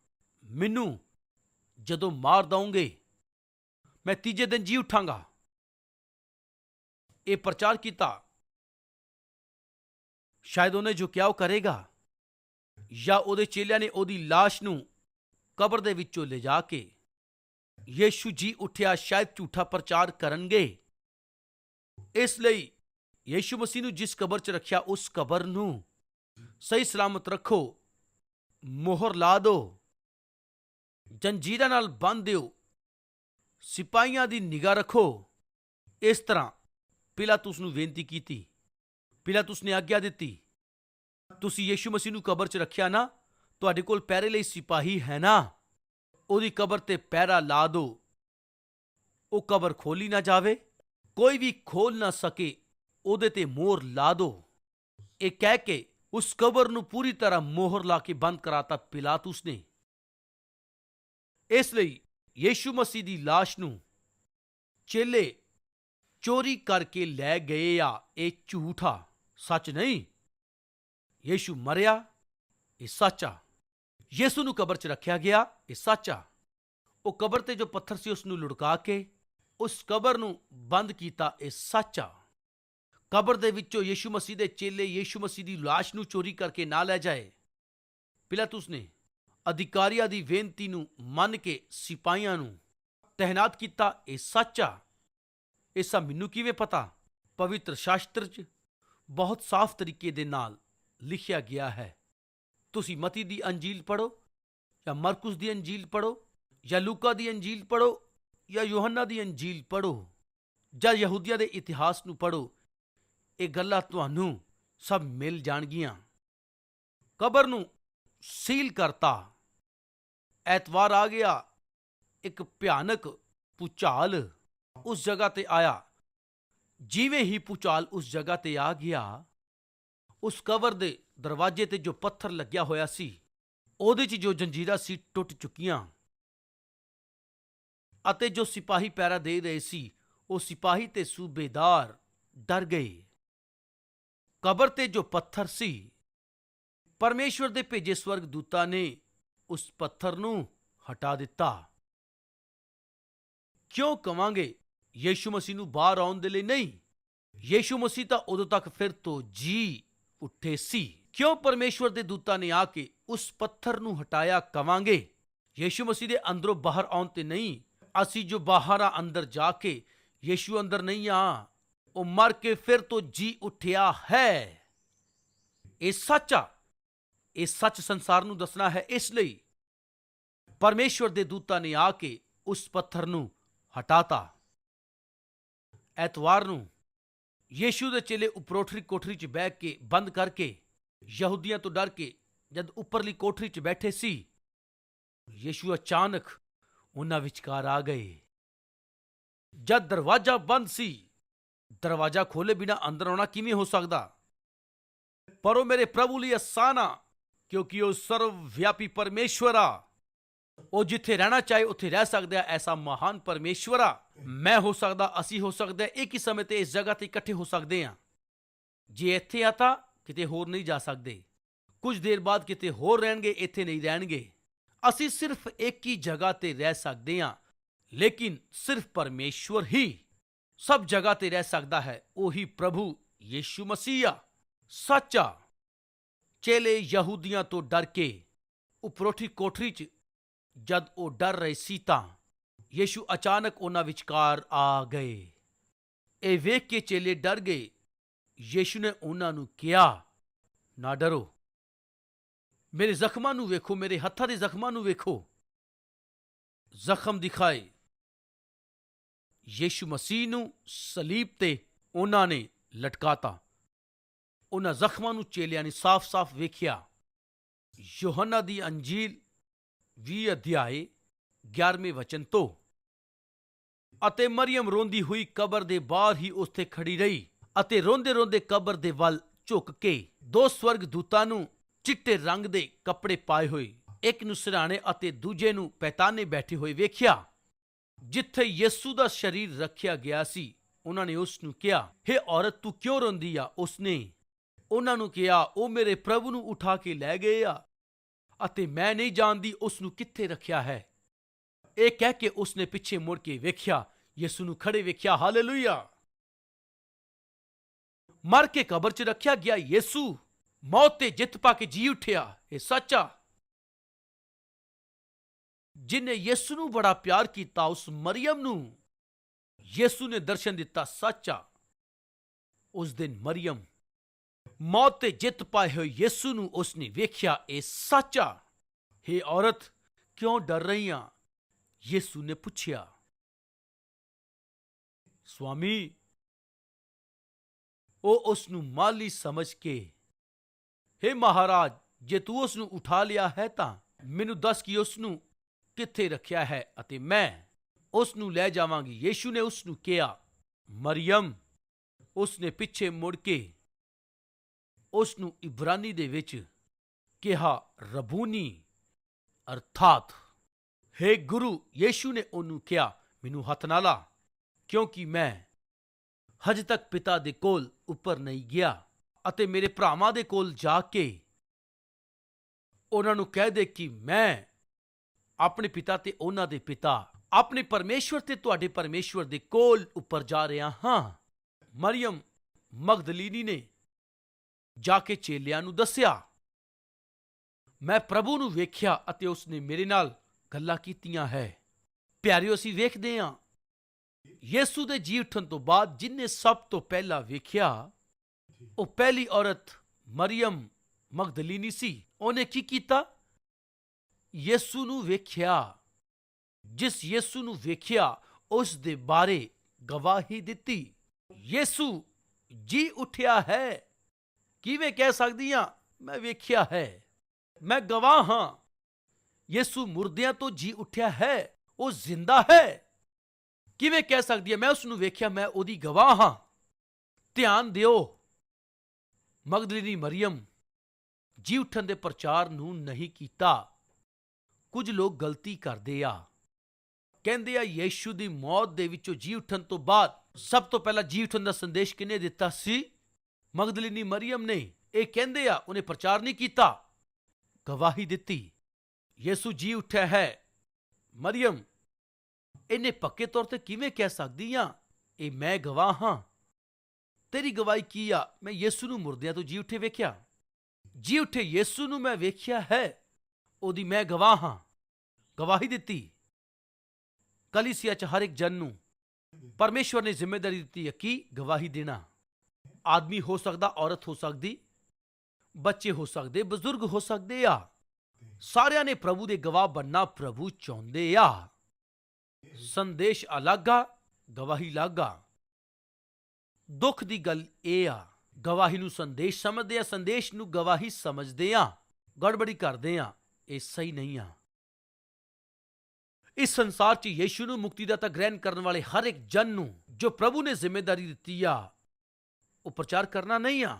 ਮੈਨੂੰ ਜਦੋਂ ਮਾਰ ਦਊਂਗੇ ਮੈਂ ਤੀਜੇ ਦਿਨ ਜੀ ਉਠਾਂਗਾ। ਇਹ ਪ੍ਰਚਾਰ ਕੀਤਾ। ਸ਼ਾਇਦ ਉਹਨੇ ਜੋ ਕਿਹਾ ਉਹ ਕਰੇਗਾ, ਜਾਂ ਉਹਦੇ ਚੇਲਿਆਂ ਨੇ ਉਹਦੀ লাশ ਨੂੰ ਕਬਰ ਦੇ ਵਿੱਚੋਂ ਲਿਜਾ ਕੇ ਯੀਸ਼ੂ ਜੀ ਉਠਿਆ, ਸ਼ਾਇਦ ਝੂਠਾ ਪ੍ਰਚਾਰ ਕਰਨਗੇ। ਇਸ ਲਈ ਯੀਸ਼ੂ ਮਸੀਹ ਨੂੰ ਜਿਸ ਕਬਰ 'ਚ ਰੱਖਿਆ, ਉਸ ਕਬਰ ਨੂੰ ਸਹੀ ਸਲਾਮਤ ਰੱਖੋ, ਮੋਹਰ ਲਾ ਦਿਓ। ਜੰਜੀਰਾਂ ਨਾਲ ਬੰਨ੍ਹ ਦਿਓ। ਸਿਪਾਹੀਆਂ ਦੀ ਨਿਗਾਹ ਰੱਖੋ। ਇਸ ਤਰ੍ਹਾਂ ਪਿਲਾਤੁਸ ਨੂੰ ਬੇਨਤੀ ਕੀਤੀ। ਪਿਲਾਤੁਸ ਨੇ ਆਗਿਆ ਦਿੱਤੀ, ਤੁਸੀਂ ਯੀਸ਼ੂ ਮਸੀਹ ਨੂੰ ਕਬਰ 'ਚ ਰੱਖਿਆ ਨਾ, ਤੁਹਾਡੇ ਕੋਲ ਪੈਰੇ ਲਈ ਸਿਪਾਹੀ ਹੈ ਨਾ। ਉਹਦੀ ਕਬਰ ਤੇ ਪੈਰਾ ਲਾ ਦਿਓ ਉਹ ਕਬਰ ਖੋਲੀ ਨਾ ਜਾਵੇ, ਕੋਈ ਵੀ ਖੋਲ ਨਾ ਸਕੇ, ਉਹਦੇ ਤੇ ਮੋਹਰ ਲਾ ਦਿਓ ਇਹ ਕਹਿ ਕੇ ਉਸ ਕਬਰ ਨੂੰ ਪੂਰੀ ਤਰ੍ਹਾਂ ਮੋਹਰ ਲਾ ਕੇ ਬੰਦ ਕਰਾਤਾ ਪਿਲਾਤੁਸ ਨੇ। ਇਸ ਲਈ ਯੀਸ਼ੂ ਮਸੀਹ ਦੀ লাশ ਨੂੰ ਚੇਲੇ ਚੋਰੀ ਕਰਕੇ ਲੈ ਗਏ ਆ। ਇਹ ਝੂਠਾ ਸੱਚ ਨਹੀਂ। ਯੀਸ਼ੂ ਮਰਿਆ। ਇਹ ਸੱਚਾ ਯਿਸੂ ਨੂੰ ਕਬਰ 'ਚ ਰੱਖਿਆ ਗਿਆ। ਇਹ ਸੱਚ ਆ। ਉਹ ਕਬਰ ਤੇ ਜੋ ਪੱਥਰ ਸੀ ਉਸ ਨੂੰ ਲੁੜਕਾ ਕੇ, ਉਸ ਕਬਰ ਨੂੰ ਬੰਦ ਕੀਤਾ। ਇਹ ਸੱਚ ਆ। ਕਬਰ ਦੇ ਵਿੱਚੋਂ ਯੀਸ਼ੂ ਮਸੀਹ ਦੇ ਚੇਲੇ ਯੀਸ਼ੂ ਮਸੀਹ ਦੀ ਲਾਸ਼ ਨੂੰ ਚੋਰੀ ਕਰਕੇ ਨਾ ਲੈ ਜਾਏ। ਪਿਲਾਤੁਸ ਨੇ ਅਧਿਕਾਰੀਆਂ ਦੀ ਬੇਨਤੀ ਨੂੰ ਮੰਨ ਕੇ ਸਿਪਾਹੀਆਂ ਨੂੰ ਤਹਿਨਾਤ ਕੀਤਾ ਇਹ ਸੱਚ ਆ। ਇਹ ਸਭ ਮੈਨੂੰ ਕਿਵੇਂ ਪਤਾ? ਪਵਿੱਤਰ ਸ਼ਾਸਤਰ 'ਚ ਬਹੁਤ ਸਾਫ਼ ਤਰੀਕੇ ਦੇ ਨਾਲ ਲਿਖਿਆ ਗਿਆ ਹੈ। ਤੁਸੀਂ ਮਤੀ ਦੀ ਅੰਜੀਲ ਪੜੋ ਜਾਂ ਮਰਕਸ ਦੀ ਅੰਜੀਲ ਪੜੋ ਜਾਂ ਲੂਕਾ ਦੀ ਅੰਜੀਲ ਪੜੋ ਜਾਂ ਯੋਹੰਨਾ ਦੀ ਅੰਜੀਲ ਪੜੋ ਜਾਂ ਯਹੂਦੀਆਂ ਦੇ ਇਤਿਹਾਸ ਨੂੰ ਪੜੋ ਇਹ ਗੱਲਾਂ ਤੁਹਾਨੂੰ ਸਭ ਮਿਲ ਜਾਣਗੀਆਂ। ਕਬਰ ਨੂੰ ਸੀਲ ਕਰਤਾ। ਐਤਵਾਰ ਆ ਗਿਆ। ਇੱਕ ਭਿਆਨਕ ਪੁਚਾਲ ਉਸ ਜਗ੍ਹਾ ਤੇ ਆਇਆ। ਜਿਵੇਂ ਹੀ ਪੁਚਾਲ ਉਸ ਜਗ੍ਹਾ ਤੇ ਆ ਗਿਆ, ਉਸ ਕਵਰ ਦੇ ਦਰਵਾਜ਼ੇ ਤੇ ਜੋ ਪੱਥਰ ਲੱਗਿਆ ਹੋਇਆ ਸੀ, ਉਹਦੇ 'ਚ ਜੋ ਜੰਜੀਰਾ ਸੀ ਟੁੱਟ ਚੁੱਕੀਆਂ ਅਤੇ ਜੋ ਸਿਪਾਹੀ ਪੈਰਾ ਦੇ ਰਹੇ ਸੀ, ਉਹ ਸਿਪਾਹੀ ਤੇ ਸੂਬੇਦਾਰ ਡਰ ਗਏ। ਕਬਰ ਤੇ ਜੋ ਪੱਥਰ ਸੀ, ਪਰਮੇਸ਼ਵਰ ਦੇ ਭੇਜੇ ਸਵਰਗ ਦੂਤਾਂ ਨੇ ਉਸ ਪੱਥਰ ਨੂੰ ਹਟਾ ਦਿੱਤਾ। ਕਿਉਂ ਕਵਾਂਗੇ ਯੀਸ਼ੂ ਮਸੀਹ ਨੂੰ ਬਾਹਰ ਆਉਣ ਦੇ ਲਈ ਨਹੀਂ? ਯੀਸ਼ੂ ਮਸੀਹ ਤਾਂ ਉਦੋਂ ਤੱਕ ਫਿਰ ਤੋਂ ਜੀ ਉੱਠੇ ਸੀ। ਕਿਉਂ ਪਰਮੇਸ਼ਵਰ ਦੇ ਦੂਤਾਂ ਨੇ ਆ ਕੇ ਉਸ ਪੱਥਰ ਨੂੰ ਹਟਾਇਆ ਕਵਾਂਗੇ? ਯੀਸ਼ੂ ਮਸੀਹ ਦੇ ਅੰਦਰੋਂ ਬਾਹਰ ਆਉਣ ਤੇ ਨਹੀਂ, ਅਸੀਂ ਜੋ ਬਾਹਰ ਆ ਅੰਦਰ ਜਾ ਕੇ ਯੀਸ਼ੂ ਅੰਦਰ ਨਹੀਂ ਆ, ਉਹ ਮਰ ਕੇ ਫਿਰ ਤੋਂ ਜੀ ਉੱਠਿਆ ਹੈ। ਇਹ ਸੱਚ ਆ। ਇਹ ਸੱਚ ਸੰਸਾਰ ਨੂੰ ਦੱਸਣਾ ਹੈ ਇਸ ਲਈ। ਪਰਮੇਸ਼ਵਰ ਦੇ ਦੂਤਾਂ ਨੇ ਆ ਕੇ ਉਸ ਪੱਥਰ ਨੂੰ ਹਟਾਤਾ। ਐਤਵਾਰ ਨੂੰ ਯੀਸ਼ੂ ਦੇ ਚੇਲੇ ਉਪਰੋਠਰੀ ਕੋਠਰੀ 'ਚ ਬਹਿ ਕੇ ਬੰਦ ਕਰਕੇ ਯਹੂਦੀਆਂ ਤੋਂ ਡਰ ਕੇ ਜਦ ਉੱਪਰਲੀ ਕੋਠਰੀ 'ਚ ਬੈਠੇ ਸੀ, ਯੀਸ਼ੂ ਅਚਾਨਕ ਉਹਨਾਂ ਵਿਚਕਾਰ ਆ ਗਏ। ਜਦ ਦਰਵਾਜ਼ਾ ਬੰਦ ਸੀ, ਦਰਵਾਜ਼ਾ ਖੋਲੇ ਬਿਨਾ ਅੰਦਰ ਆਉਣਾ ਕਿਵੇਂ ਹੋ ਸਕਦਾ? ਪਰ ਉਹ ਮੇਰੇ ਪ੍ਰਭੂ ਲਈ ਆਸਾਨ ਆ। ਕਿਉਂਕਿ ਉਹ ਸਰਵ ਵਿਆਪੀ ਪਰਮੇਸ਼ਵਰ ਆ। ਉਹ ਜਿੱਥੇ ਰਹਿਣਾ ਚਾਹੇ ਉੱਥੇ ਰਹਿ ਸਕਦਾ ਹੈ ਐਸਾ ਮਹਾਨ ਪਰਮੇਸ਼ਵਰ ਆ। ਮੈਂ ਹੋ ਸਕਦਾ ਅਸੀਂ ਹੋ ਸਕਦੇ ਹਾਂ, ਇੱਕ ਹੀ ਸਮੇਂ ਤੇ ਇਸ ਜਗ੍ਹਾ ਤੇ ਇਕੱਠੇ ਹੋ ਸਕਦੇ ਹਾਂ ਜੇ ਇੱਥੇ ਆ ਤਾਂ ਕਿਤੇ ਹੋਰ ਨਹੀਂ ਜਾ ਸਕਦੇ। ਕੁਝ ਦੇਰ ਬਾਅਦ ਕਿਤੇ ਹੋਰ ਰਹਿਣਗੇ ਇੱਥੇ ਨਹੀਂ ਰਹਿਣਗੇ। ਅਸੀਂ ਸਿਰਫ ਇੱਕ ਹੀ ਜਗ੍ਹਾ ਤੇ ਰਹਿ ਸਕਦੇ ਹਾਂ ਲੇਕਿਨ ਸਿਰਫ ਪਰਮੇਸ਼ਵਰ ਹੀ। ਸਭ ਜਗ੍ਹਾ ਤੇ ਰਹਿ ਸਕਦਾ ਹੈ ਉਹੀ ਪ੍ਰਭੂ ਯੀਸ਼ੂ ਮਸੀਹ ਆ। ਸੱਚਾ ਚੇਲੇ ਯਹੂਦੀਆਂ ਤੋਂ ਡਰ ਕੇ ਉਪਰੋਠੀ ਕੋਠਰੀ 'ਚ ਜਦ ਉਹ ਡਰ ਰਹੇ ਸੀ ਤਾਂ ਯੀਸ਼ੂ ਅਚਾਨਕ ਉਹਨਾਂ ਵਿਚਕਾਰ ਆ ਗਏ। ਇਹ ਵੇਖ ਕੇ ਚੇਲੇ ਡਰ ਗਏ। ਯੀਸ਼ੂ ਨੇ ਉਹਨਾਂ ਨੂੰ ਕਿਹਾ, ਨਾ ਡਰੋ। ਮੇਰੇ ਜ਼ਖਮਾਂ ਨੂੰ ਵੇਖੋ, ਮੇਰੇ ਹੱਥਾਂ ਦੇ ਜ਼ਖਮਾਂ ਨੂੰ ਵੇਖੋ। ਜ਼ਖਮ ਦਿਖਾਏ। ਯੀਸ਼ੂ ਮਸੀਹ ਨੂੰ ਸਲੀਬ ਤੇ ਉਹਨਾਂ ਨੇ ਲਟਕਾਤਾ। ਉਹਨਾਂ ਜ਼ਖਮਾਂ ਨੂੰ ਚੇਲਿਆਂ ਨੇ ਸਾਫ਼-ਸਾਫ਼ ਵੇਖਿਆ। ਯੋਹੰਨਾ ਦੀ ਅੰਜੀਲ 20 ਅਧਿਆਏ 11ਵੇਂ ਵਚਨ ਤੋਂ। ਅਤੇ ਮਰੀਮ ਰੋਂਦੀ ਹੋਈ ਕਬਰ ਦੇ ਬਾਹਰ ਹੀ ਉੱਥੇ ਖੜੀ ਰਹੀ ਅਤੇ ਰੋਂਦੇ-ਰੋਂਦੇ ਕਬਰ ਦੇ ਵੱਲ ਝੁੱਕ ਕੇ ਦੋ ਸਵਰਗ ਦੂਤਾਂ ਨੂੰ ਚਿੱਟੇ ਰੰਗ ਦੇ ਕੱਪੜੇ ਪਾਏ ਹੋਏ, ਇੱਕ ਨੂੰ ਸਿਰਾਣੇ ਅਤੇ ਦੂਜੇ ਨੂੰ ਪੈਤਾਨੇ ਬੈਠੇ ਹੋਏ ਵੇਖਿਆ। ਜਿੱਥੇ ਯਿਸੂ ਦਾ ਸਰੀਰ ਰੱਖਿਆ ਗਿਆ ਸੀ, ਉਹਨਾਂ ਨੇ ਉਸ ਨੂੰ ਕਿਹਾ हे ਔਰਤ, ਤੂੰ ਕਿਉਂ ਰੋਂਦੀ ਆ? ਉਸਨੇ ਉਹਨਾਂ ਨੂੰ ਕਿਹਾ, ਉਹ ਮੇਰੇ ਪ੍ਰਭੂ ਨੂੰ ਉਠਾ ਕੇ ਲੈ ਗਏ ਆ ਅਤੇ ਮੈਂ ਨਹੀਂ ਜਾਣਦੀ ਉਸ ਨੂੰ ਕਿੱਥੇ ਰੱਖਿਆ ਹੈ। ਇਹ ਕਹਿ ਕੇ ਉਸਨੇ ਪਿੱਛੇ ਮੁੜ ਕੇ ਵੇਖਿਆ, ਯਿਸੂ ਨੂੰ ਖੜੇ ਵੇਖਿਆ, ਹਾਲੇਲੂਇਆ! ਮਰ ਕੇ ਕਬਰ 'ਚ ਰੱਖਿਆ ਗਿਆ ਯਿਸੂ। ਮੌਤ ਤੇ ਜਿੱਤ ਪਾ ਕੇ ਜੀ ਉੱਠਿਆ। ਇਹ ਸੱਚਾ ਜਿਨੇ ਯਿਸੂ ਨੂੰ ਬੜਾ ਪਿਆਰ ਕੀਤਾ, ਉਸ ਮਰੀਮ ਨੂੰ ਯਿਸੂ ਨੇ ਦਰਸ਼ਨ ਦਿੱਤਾ, ਸੱਚਾ ਉਸ ਦਿਨ ਮਰੀਮ ਮੌਤ ਤੇ ਜਿੱਤ ਪਾਏ ਹੋਏ ਯਿਸੂ ਨੂੰ ਉਸਨੇ ਵੇਖਿਆ, ਇਹ ਸੱਚਾ ਹੈ ਔਰਤ, ਕਿਉਂ ਡਰ ਰਹੀ ਆ? ਯਿਸੂ ਨੇ ਪੁੱਛਿਆ। ਸਵਾਮੀ ਉਹ ਉਸ ਨੂੰ ਮਾਲੀ ਸਮਝ ਕੇ हे ਮਹਾਰਾਜ, ਜੇ ਤੂੰ ਉਸ ਨੂੰ ਉਠਾ ਲਿਆ ਹੈ ਤਾਂ ਮੈਨੂੰ ਦੱਸ ਕਿ ਉਸ ਨੂੰ ਕਿੱਥੇ ਰੱਖਿਆ ਹੈ ਅਤੇ ਮੈਂ ਉਸ ਨੂੰ ਲੈ ਜਾਵਾਂਗੀ। ਯੀਸ਼ੂ ਨੇ ਉਸ ਨੂੰ ਕਿਹਾ ਮਰੀਮ ਉਸ ਨੇ ਪਿੱਛੇ ਮੁੜ ਕੇ ਉਸ ਨੂੰ ਇਬਰਾਨੀ ਦੇ ਵਿੱਚ ਕਿਹਾ, ਰਬੂਨੀ। ਅਰਥਾਤ, ਹੈ ਗੁਰੂ ਯੀਸ਼ੂ ਨੇ ਉਹਨੂੰ ਕਿਹਾ, ਮੈਨੂੰ ਹੱਥ ਨਾ ਲਾ, ਕਿਉਂਕਿ ਮੈਂ ਹਜੇ ਤੱਕ ਪਿਤਾ ਦੇ ਕੋਲ ਉੱਪਰ ਨਹੀਂ ਗਿਆ ਅਤੇ ਮੇਰੇ ਭਰਾਵਾਂ ਦੇ ਕੋਲ ਜਾ ਕੇ ਉਹਨਾਂ ਨੂੰ ਕਹਿ ਦੇ ਕਿ ਮੈਂ ਆਪਣੇ ਪਿਤਾ ਤੇ ਉਹਨਾਂ ਦੇ ਪਿਤਾ, ਆਪਣੇ ਪਰਮੇਸ਼ਵਰ ਤੇ ਤੁਹਾਡੇ ਪਰਮੇਸ਼ਵਰ ਦੇ ਕੋਲ ਉੱਪਰ ਜਾ ਰਿਹਾ ਹਾਂ। ਮਰੀਮ ਮਗਦਲੀਨੀ ਨੇ ਜਾ ਕੇ ਚੇਲਿਆਂ ਨੂੰ ਦੱਸਿਆ। ਮੈਂ ਪ੍ਰਭੂ ਨੂੰ ਵੇਖਿਆ ਅਤੇ ਉਸ ਨੇ ਮੇਰੇ ਨਾਲ ਗੱਲਾਂ ਕੀਤੀਆਂ ਹੈ। ਪਿਆਰਿਓ, ਅਸੀਂ ਵੇਖਦੇ ਹਾਂ। ਯਿਸੂ ਦੇ ਜੀ ਉੱਠਣ ਤੋਂ ਬਾਅਦ ਜਿਨੇ ਸਭ ਤੋਂ ਪਹਿਲਾਂ ਵੇਖਿਆ, ਉਹ ਪਹਿਲੀ ਔਰਤ ਮਰੀਮ ਮਗਦਲੀਨੀ ਸੀ। ਉਹਨੇ ਕੀ ਕੀਤਾ? ਯਿਸੂ ਨੂੰ ਵੇਖਿਆ। ਜਿਸ ਯਿਸੂ ਨੂੰ ਵੇਖਿਆ, ਉਸ ਦੇ ਬਾਰੇ ਗਵਾਹੀ ਦਿੱਤੀ। ਯਿਸੂ ਜੀ ਉੱਠਿਆ ਹੈ। ਕਿਵੇਂ ਕਹਿ ਸਕਦੀ ਹਾਂ ਮੈਂ ਵੇਖਿਆ ਹੈ। ਮੈਂ ਗਵਾਹ ਹਾਂ। ਯਿਸੂ ਮੁਰਦਿਆਂ ਤੋਂ ਜੀ ਉੱਠਿਆ ਹੈ। ਉਹ ਜ਼ਿੰਦਾ ਹੈ। ਕਿਵੇਂ ਕਹਿ ਸਕਦੀ ਹੈ? ਮੈਂ ਉਸ ਨੂੰ ਵੇਖਿਆ, ਮੈਂ ਉਹਦੀ ਗਵਾਹ ਹਾਂ। ਧਿਆਨ ਦਿਓ। ਮਗਦਲੀਨੀ ਮਰੀਮ ਜੀ ਉੱਠਣ ਦੇ ਪ੍ਰਚਾਰ ਨੂੰ ਨਹੀਂ ਕੀਤਾ। ਕੁਝ ਲੋਕ ਗਲਤੀ ਕਰਦੇ ਆ। ਕਹਿੰਦੇ ਆ, ਯੀਸ਼ੂ ਦੀ ਮੌਤ ਦੇ ਵਿੱਚੋਂ ਜੀ ਉੱਠਣ ਤੋਂ ਬਾਅਦ ਸਭ ਤੋਂ ਪਹਿਲਾਂ ਜੀ ਉੱਠਣ ਦਾ ਸੰਦੇਸ਼ ਕਿਨੇ ਦਿੱਤਾ ਸੀ? ਮਗਦਲੀਨੀ ਮਰੀਮ ਨੇ ਇਹ ਕਹਿੰਦੇ ਆ ਉਹਨੇ ਪ੍ਰਚਾਰ ਨਹੀਂ ਕੀਤਾ ਗਵਾਹੀ ਦਿੱਤੀ ਯੀਸ਼ੂ ਜੀ ਉੱਠਿਆ ਹੈ ਮਰੀਮ ਇਹਨੇ ਪੱਕੇ ਤੌਰ ਤੇ ਕਿਵੇਂ ਕਹਿ ਸਕਦੀ ਆ ਇਹ ਮੈਂ ਗਵਾਹ ਹਾਂ ਤੇਰੀ ਗਵਾਹੀ ਕੀ ਆ ਮੈਂ ਯਿਸੂ ਨੂੰ ਮੁਰਦਿਆਂ ਤੋਂ ਜੀ ਉੱਠੇ ਵੇਖਿਆ ਜੀ ਉੱਠੇ ਯਿਸੂ ਨੂੰ ਮੈਂ ਵੇਖਿਆ ਹੈ ਉਹਦੀ ਮੈਂ ਗਵਾਹ ਹਾਂ ਗਵਾਹੀ ਦਿੱਤੀ ਕਲੀਸਿਆ ਚ ਹਰ ਇੱਕ ਜਨ ਨੂੰ ਪਰਮੇਸ਼ਵਰ ਨੇ ਜ਼ਿੰਮੇਵਾਰੀ ਦਿੱਤੀ ਹੈ ਕਿ ਗਵਾਹੀ ਦੇਣਾ ਆਦਮੀ ਹੋ ਸਕਦਾ ਔਰਤ ਹੋ ਸਕਦੀ ਬੱਚੇ ਹੋ ਸਕਦੇ ਬਜ਼ੁਰਗ ਹੋ ਸਕਦੇ ਆ ਸਾਰਿਆਂ ਨੇ ਪ੍ਰਭੂ ਦੇ ਗਵਾਹ ਬੰਨਾ ਪ੍ਰਭੂ ਚਾਹੁੰਦੇ ਆ ਸੰਦੇਸ਼ ਅਲੱਗ ਆ ਗਵਾਹੀ ਅਲੱਗ ਆ ਦੁੱਖ ਦੀ ਗੱਲ ਇਹ ਆ ਗਵਾਹੀ ਨੂੰ ਸੰਦੇਸ਼ ਸਮਝਦੇ ਆ ਸੰਦੇਸ਼ ਨੂੰ ਗਵਾਹੀ ਸਮਝਦੇ ਆ ਗੜਬੜੀ ਕਰਦੇ ਆ ਇਹ ਸਹੀ ਨਹੀਂ ਆ ਇਸ ਸੰਸਾਰ 'ਚ ਯੀਸ਼ੂ ਨੂੰ ਮੁਕਤੀ ਮੁਕਤੀਦਾਤਾ ਗ੍ਰਹਿਣ ਕਰਨ ਵਾਲੇ ਹਰ ਇੱਕ ਜਨ ਨੂੰ ਜੋ ਪ੍ਰਭੂ ਨੇ ਜ਼ਿੰਮੇਵਾਰੀ ਦਿੱਤੀ ਆ ਉਹ ਪ੍ਰਚਾਰ ਕਰਨਾ ਨਹੀਂ ਆ।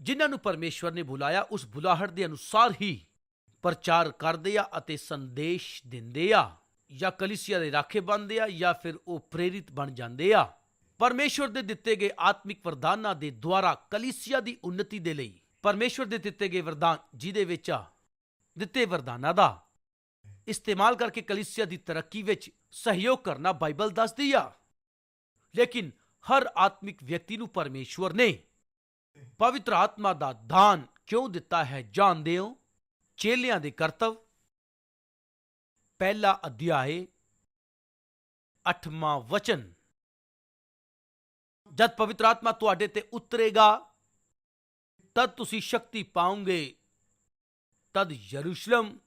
ਜਿਨ੍ਹਾਂ ਨੂੰ ਪਰਮੇਸ਼ਵਰ ਨੇ ਬੁਲਾਇਆ, ਉਸ ਬੁਲਾਹਟ ਦੇ ਅਨੁਸਾਰ ਹੀ ਪ੍ਰਚਾਰ ਕਰਦੇ ਆ ਅਤੇ ਸੰਦੇਸ਼ ਦਿੰਦੇ ਆ, ਜਾਂ ਕਲੀਸਿਆ ਦੇ ਰਾਖੇ ਬਣਦੇ ਆ, ਜਾਂ ਫਿਰ ਉਹ ਪ੍ਰੇਰਿਤ ਬਣ ਜਾਂਦੇ ਆ। ਪਰਮੇਸ਼ਵਰ ਦੇ ਦਿੱਤੇ ਗਏ ਆਤਮਿਕ ਵਰਦਾਨਾਂ ਦੇ ਦੁਆਰਾ ਕਲੀਸਿਆ ਦੀ ਉન્નਤੀ ਦੇ ਲਈ ਪਰਮੇਸ਼ਵਰ ਦੇ ਦਿੱਤੇ ਗਏ ਵਰਦਾਨ ਜਿਹਦੇ ਵਿੱਚ ਆ, ਦਿੱਤੇ ਵਰਦਾਨਾਂ ਦਾ। ਇਸਤੇਮਾਲ ਕਰਕੇ ਕਲੀਸਿਆ ਦੀ ਤਰੱਕੀ ਵਿੱਚ ਸਹਿਯੋਗ ਕਰਨਾ ਬਾਈਬਲ ਦੱਸਦੀ ਆ। ਲੇਕਿਨ ਹਰ ਆਤਮਿਕ ਵਿਅਕਤੀ ਨੂੰ ਪਰਮੇਸ਼ਵਰ ਨੇ। ਪਵਿੱਤਰ ਆਤਮਾ ਦਾ ਦਾਨ ਕਿਉਂ ਦਿੱਤਾ ਹੈ ਜਾਣਦੇ ਹੋ? ਚੇਲਿਆਂ ਦੇ ਕਰਤਵ। ਪਹਿਲਾ ਅਧਿਆਏ 8ਵਾਂ ਵਚਨ। ਜਦ ਪਵਿੱਤਰ ਆਤਮਾ ਤੁਹਾਡੇ ਤੇ ਉਤਰੇਗਾ, ਤਦ ਤੁਸੀਂ ਸ਼ਕਤੀ ਪਾਓਗੇ। ਤਦ ਯਰੂਸ਼ਲਮ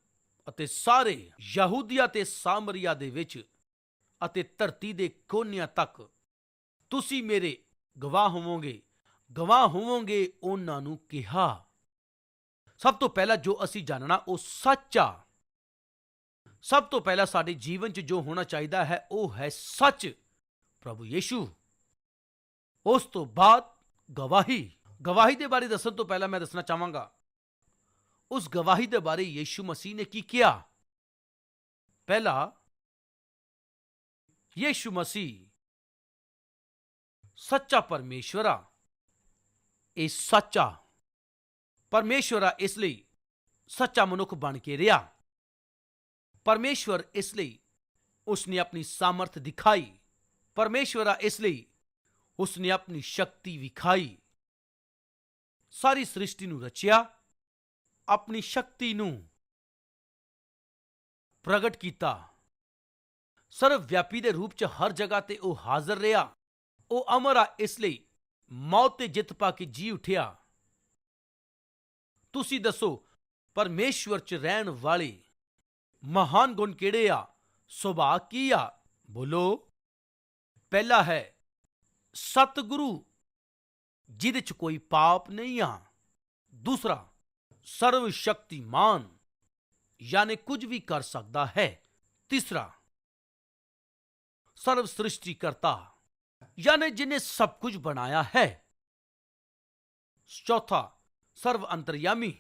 ਅਤੇ ਸਾਰੇ ਯਹੂਦੀਆ ਤੇ ਸਾਮਰੀਆ ਦੇ ਵਿੱਚ ਅਤੇ ਧਰਤੀ ਦੇ ਕੋਨਿਆਂ ਤੱਕ ਤੁਸੀਂ ਮੇਰੇ ਗਵਾਹ ਹੋਵੋਗੇ। ਗਵਾਹ ਹੋਵੋਗੇ, ਉਹਨਾਂ ਨੂੰ ਕਿਹਾ। ਸਭ ਤੋਂ ਪਹਿਲਾਂ ਜੋ ਅਸੀਂ ਜਾਣਨਾ, ਉਹ ਸੱਚ ਆ। ਸਭ ਤੋਂ ਪਹਿਲਾਂ ਸਾਡੇ ਜੀਵਨ 'ਚ ਜੋ ਹੋਣਾ ਚਾਹੀਦਾ ਹੈ, ਉਹ ਹੈ ਸੱਚ। ਪ੍ਰਭੂ ਯੀਸ਼ੂ। ਉਸ ਤੋਂ ਬਾਅਦ ਗਵਾਹੀ। ਗਵਾਹੀ ਦੇ ਬਾਰੇ ਦੱਸਣ ਤੋਂ ਪਹਿਲਾਂ ਮੈਂ ਦੱਸਣਾ ਚਾਹਾਂਗਾ। ਉਸ ਗਵਾਹੀ ਦੇ ਬਾਰੇ ਯੀਸ਼ੂ ਮਸੀਹ ਨੇ ਕੀ ਕਿਹਾ? ਪਹਿਲਾ, ਯੀਸ਼ੂ ਮਸੀਹ ਸੱਚਾ ਪਰਮੇਸ਼ਵਰਾ। ਇਹ ਸੱਚਾ ਪਰਮੇਸ਼ਵਰਾ ਇਸ ਲਈ ਸੱਚਾ ਮਨੁੱਖ ਬਣ ਕੇ ਰਿਹਾ। ਪਰਮੇਸ਼ਵਰ ਇਸ ਲਈ ਉਸਨੇ ਆਪਣੀ ਸਾਮਰਥ ਦਿਖਾਈ। ਪਰਮੇਸ਼ਵਰਾ ਇਸ ਲਈ ਉਸਨੇ ਆਪਣੀ ਸ਼ਕਤੀ ਵਿਖਾਈ। ਸਾਰੀ ਸ੍ਰਿਸ਼ਟੀ ਨੂੰ ਰਚਿਆ, ਆਪਣੀ ਸ਼ਕਤੀ ਨੂੰ ਪ੍ਰਗਟ ਕੀਤਾ। ਸਰਵ ਵਿਆਪੀ ਦੇ ਰੂਪ 'ਚ ਹਰ ਜਗ੍ਹਾ ਤੇ ਉਹ ਹਾਜ਼ਰ ਰਿਹਾ। ਉਹ ਅਮਰ ਆ, ਇਸ ਲਈ ਮੌਤ ਤੇ ਜਿੱਤ ਪਾ ਕੇ ਜੀ ਉਠਿਆ। ਤੁਸੀਂ ਦੱਸੋ, ਪਰਮੇਸ਼ਵਰ 'ਚ ਰਹਿਣ ਵਾਲੇ ਮਹਾਨ ਗੁਣ ਕਿਹੜੇ ਆ? ਸੁਭਾਅ ਕੀ ਆ? ਬੋਲੋ। ਪਹਿਲਾ ਹੈ ਸਤਿਗੁਰੂ, ਜਿਹਦੇ 'ਚ ਕੋਈ ਪਾਪ ਨਹੀਂ ਆ। ਦੂਸਰਾ ਸਰਵ ਸ਼ਕਤੀਮਾਨ ਯਾਨੀ ਕੁਝ ਵੀ ਕਰ ਸਕਦਾ ਹੈ। ਤੀਸਰਾ ਸਰਵ ਸ੍ਰਿਸ਼ਟੀ ਕਰਤਾ ਯਾਨੀ ਜਿਨੇ ਸਭ ਕੁਝ ਬਣਾਇਆ ਹੈ ਚੌਥਾ ਸਰਵ ਅੰਤਰਯਾਮੀ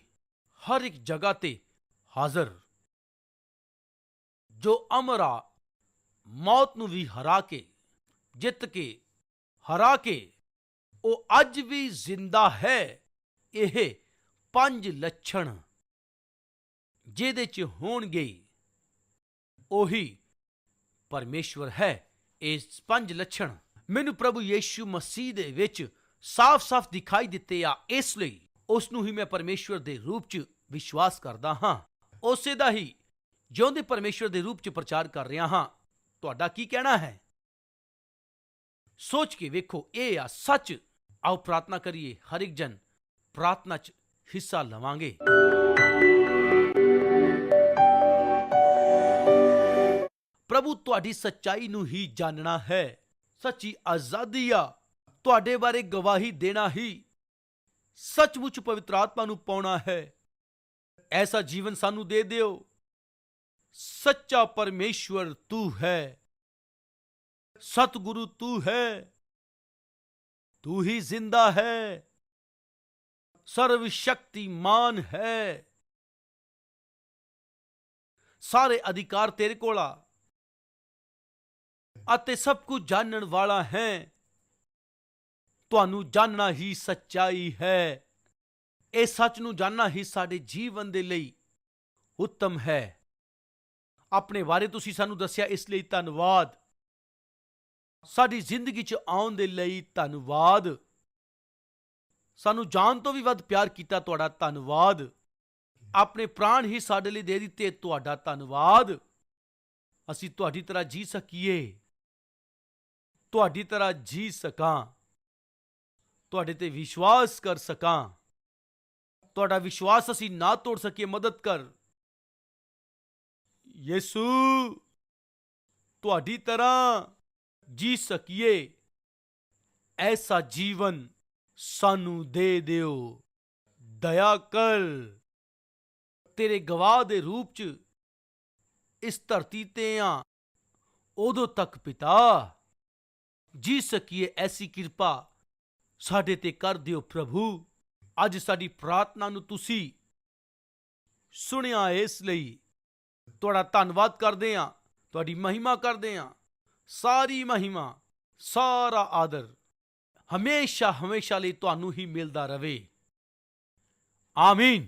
ਹਰ ਇੱਕ ਜਗ੍ਹਾ ਤੇ ਹਾਜ਼ਰ ਜੋ ਅਮਰਾ ਮੌਤ ਨੂੰ ਵੀ ਹਰਾ ਕੇ ਜਿੱਤ ਕੇ ਹਰਾ ਕੇ ਉਹ ਅੱਜ ਵੀ ਜ਼ਿੰਦਾ ਹੈ ਇਹ ਪੰਜ ਲੱਛਣ ਜਿਹਦੇ ਚ ਹੋਣਗੇ ਉਹੀ ਪਰਮੇਸ਼ਵਰ ਹੈ ਇਹ ਪੰਜ ਲੱਛਣ ਮੈਨੂੰ ਪ੍ਰਭੂ ਯੀਸ਼ੂ ਮਸੀਹ ਦੇ ਵਿੱਚ ਸਾਫ਼-ਸਾਫ਼ ਦਿਖਾਈ ਦਿੱਤੇ ਆ, ਇਸ ਲਈ ਉਸ ਨੂੰ ਹੀ ਮੈਂ ਪਰਮੇਸ਼ਵਰ ਦੇ ਰੂਪ 'ਚ ਵਿਸ਼ਵਾਸ ਕਰਦਾ ਹਾਂ। ਉਸੇ ਦਾ ਹੀ ਜਿਉਂਦੇ ਪਰਮੇਸ਼ਵਰ ਦੇ ਰੂਪ 'ਚ ਪ੍ਰਚਾਰ ਕਰ ਰਿਹਾ ਹਾਂ। ਤੁਹਾਡਾ ਕੀ ਕਹਿਣਾ ਹੈ? ਸੋਚ ਕੇ ਵੇਖੋ, ਇਹ ਆ ਸੱਚ। ਆਓ ਪ੍ਰਾਰਥਨਾ ਕਰੀਏ, ਹਰ ਇੱਕ ਜਨ ਪ੍ਰਾਰਥਨਾ 'ਚ ਹਿੱਸਾ ਲਵਾਂਗੇ। ਪ੍ਰਭੂ, ਤੁਹਾਡੀ ਸੱਚਾਈ ਨੂੰ ਹੀ ਜਾਣਨਾ ਹੈ। ਸੱਚੀ ਆਜ਼ਾਦੀ ਆ, ਤੁਹਾਡੇ ਬਾਰੇ ਗਵਾਹੀ ਦੇਣਾ ਹੀ ਸੱਚਮੁੱਚ ਪਵਿੱਤਰ ਆਤਮਾ ਨੂੰ ਪਾਉਣਾ ਹੈ। ਐਸਾ ਜੀਵਨ ਸਾਨੂੰ ਦੇ ਦਿਓ। ਸੱਚਾ ਪਰਮੇਸ਼ਵਰ ਤੂੰ ਹੈ। ਸਤਿਗੁਰੂ ਤੂੰ ਹੈ। ਤੂੰ ਹੀ ਜ਼ਿੰਦਾ ਹੈ। ਸਰਵ ਸ਼ਕਤੀਮਾਨ ਹੈ। ਸਾਰੇ ਅਧਿਕਾਰ ਤੇਰੇ ਕੋਲ ਆ। ਅਤੇ ਸਭ ਕੁਝ ਜਾਣਨ ਵਾਲਾ ਹੈ। ਤੁਹਾਨੂੰ ਜਾਣਨਾ ਹੀ ਸੱਚਾਈ ਹੈ। ਇਹ ਸੱਚ ਨੂੰ ਜਾਣਨਾ ਹੀ ਸਾਡੇ ਜੀਵਨ ਦੇ ਲਈ ਉੱਤਮ ਹੈ। ਆਪਣੇ ਬਾਰੇ ਤੁਸੀਂ ਸਾਨੂੰ ਦੱਸਿਆ, ਇਸ ਲਈ ਧੰਨਵਾਦ। ਸਾਡੀ ਜ਼ਿੰਦਗੀ 'ਚ ਆਉਣ ਦੇ ਲਈ ਧੰਨਵਾਦ। ਸਾਨੂੰ ਜਾਨ ਤੋਂ ਵੀ ਵੱਧ ਪਿਆਰ ਕੀਤਾ ਤੁਹਾਡਾ ਧੰਨਵਾਦ। ਆਪਣੇ ਪ੍ਰਾਣ ਹੀ ਸਾਡੇ ਲਈ ਦੇ ਦਿੱਤੇ ਤੁਹਾਡਾ ਧੰਨਵਾਦ। ਅਸੀਂ ਤੁਹਾਡੀ ਤਰ੍ਹਾਂ ਜੀ ਸਕੀਏ। ਤੁਹਾਡੀ ਤਰ੍ਹਾਂ ਜੀ ਸਕਾਂ। ਤੁਹਾਡੇ ਤੇ ਵਿਸ਼ਵਾਸ ਕਰ ਸਕਾਂ। ਤੁਹਾਡਾ ਵਿਸ਼ਵਾਸ ਅਸੀਂ ਨਾ ਤੋੜ ਸਕੀਏ, ਮਦਦ ਕਰ। ਯਿਸੂ, ਤੁਹਾਡੀ ਤਰ੍ਹਾਂ ਜੀ ਸਕੀਏ। ਐਸਾ ਜੀਵਨ ਸਾਨੂੰ ਦੇ ਦਿਓ। ਦਇਆ ਕਰ। ਤੇਰੇ ਗਵਾਹ ਦੇ ਰੂਪ ਚ ਇਸ ਧਰਤੀ ਤੇ ਆ। ਉਦੋਂ ਤੱਕ ਪਿਤਾ। ਜੀ ਸਕੀਏ ਐਸੀ ਕਿਰਪਾ। ਸਾਡੇ ਤੇ ਕਰ ਦਿਓ ਪ੍ਰਭੂ। ਅੱਜ ਸਾਡੀ ਪ੍ਰਾਰਥਨਾ ਨੂੰ ਤੁਸੀਂ ਸੁਣਿਆ ਇਸ ਲਈ। ਤੁਹਾਡਾ ਧੰਨਵਾਦ ਕਰਦੇ ਹਾਂ। ਤੁਹਾਡੀ ਮਹਿਮਾ ਕਰਦੇ ਹਾਂ। ਸਾਰੀ ਮਹਿਮਾ, ਸਾਰਾ ਆਦਰ। ਹਮੇਸ਼ਾ ਹਮੇਸ਼ਾ ਲਈ ਤੁਹਾਨੂੰ ਹੀ ਮਿਲਦਾ ਰਵੇ। ਆਮੀਨ।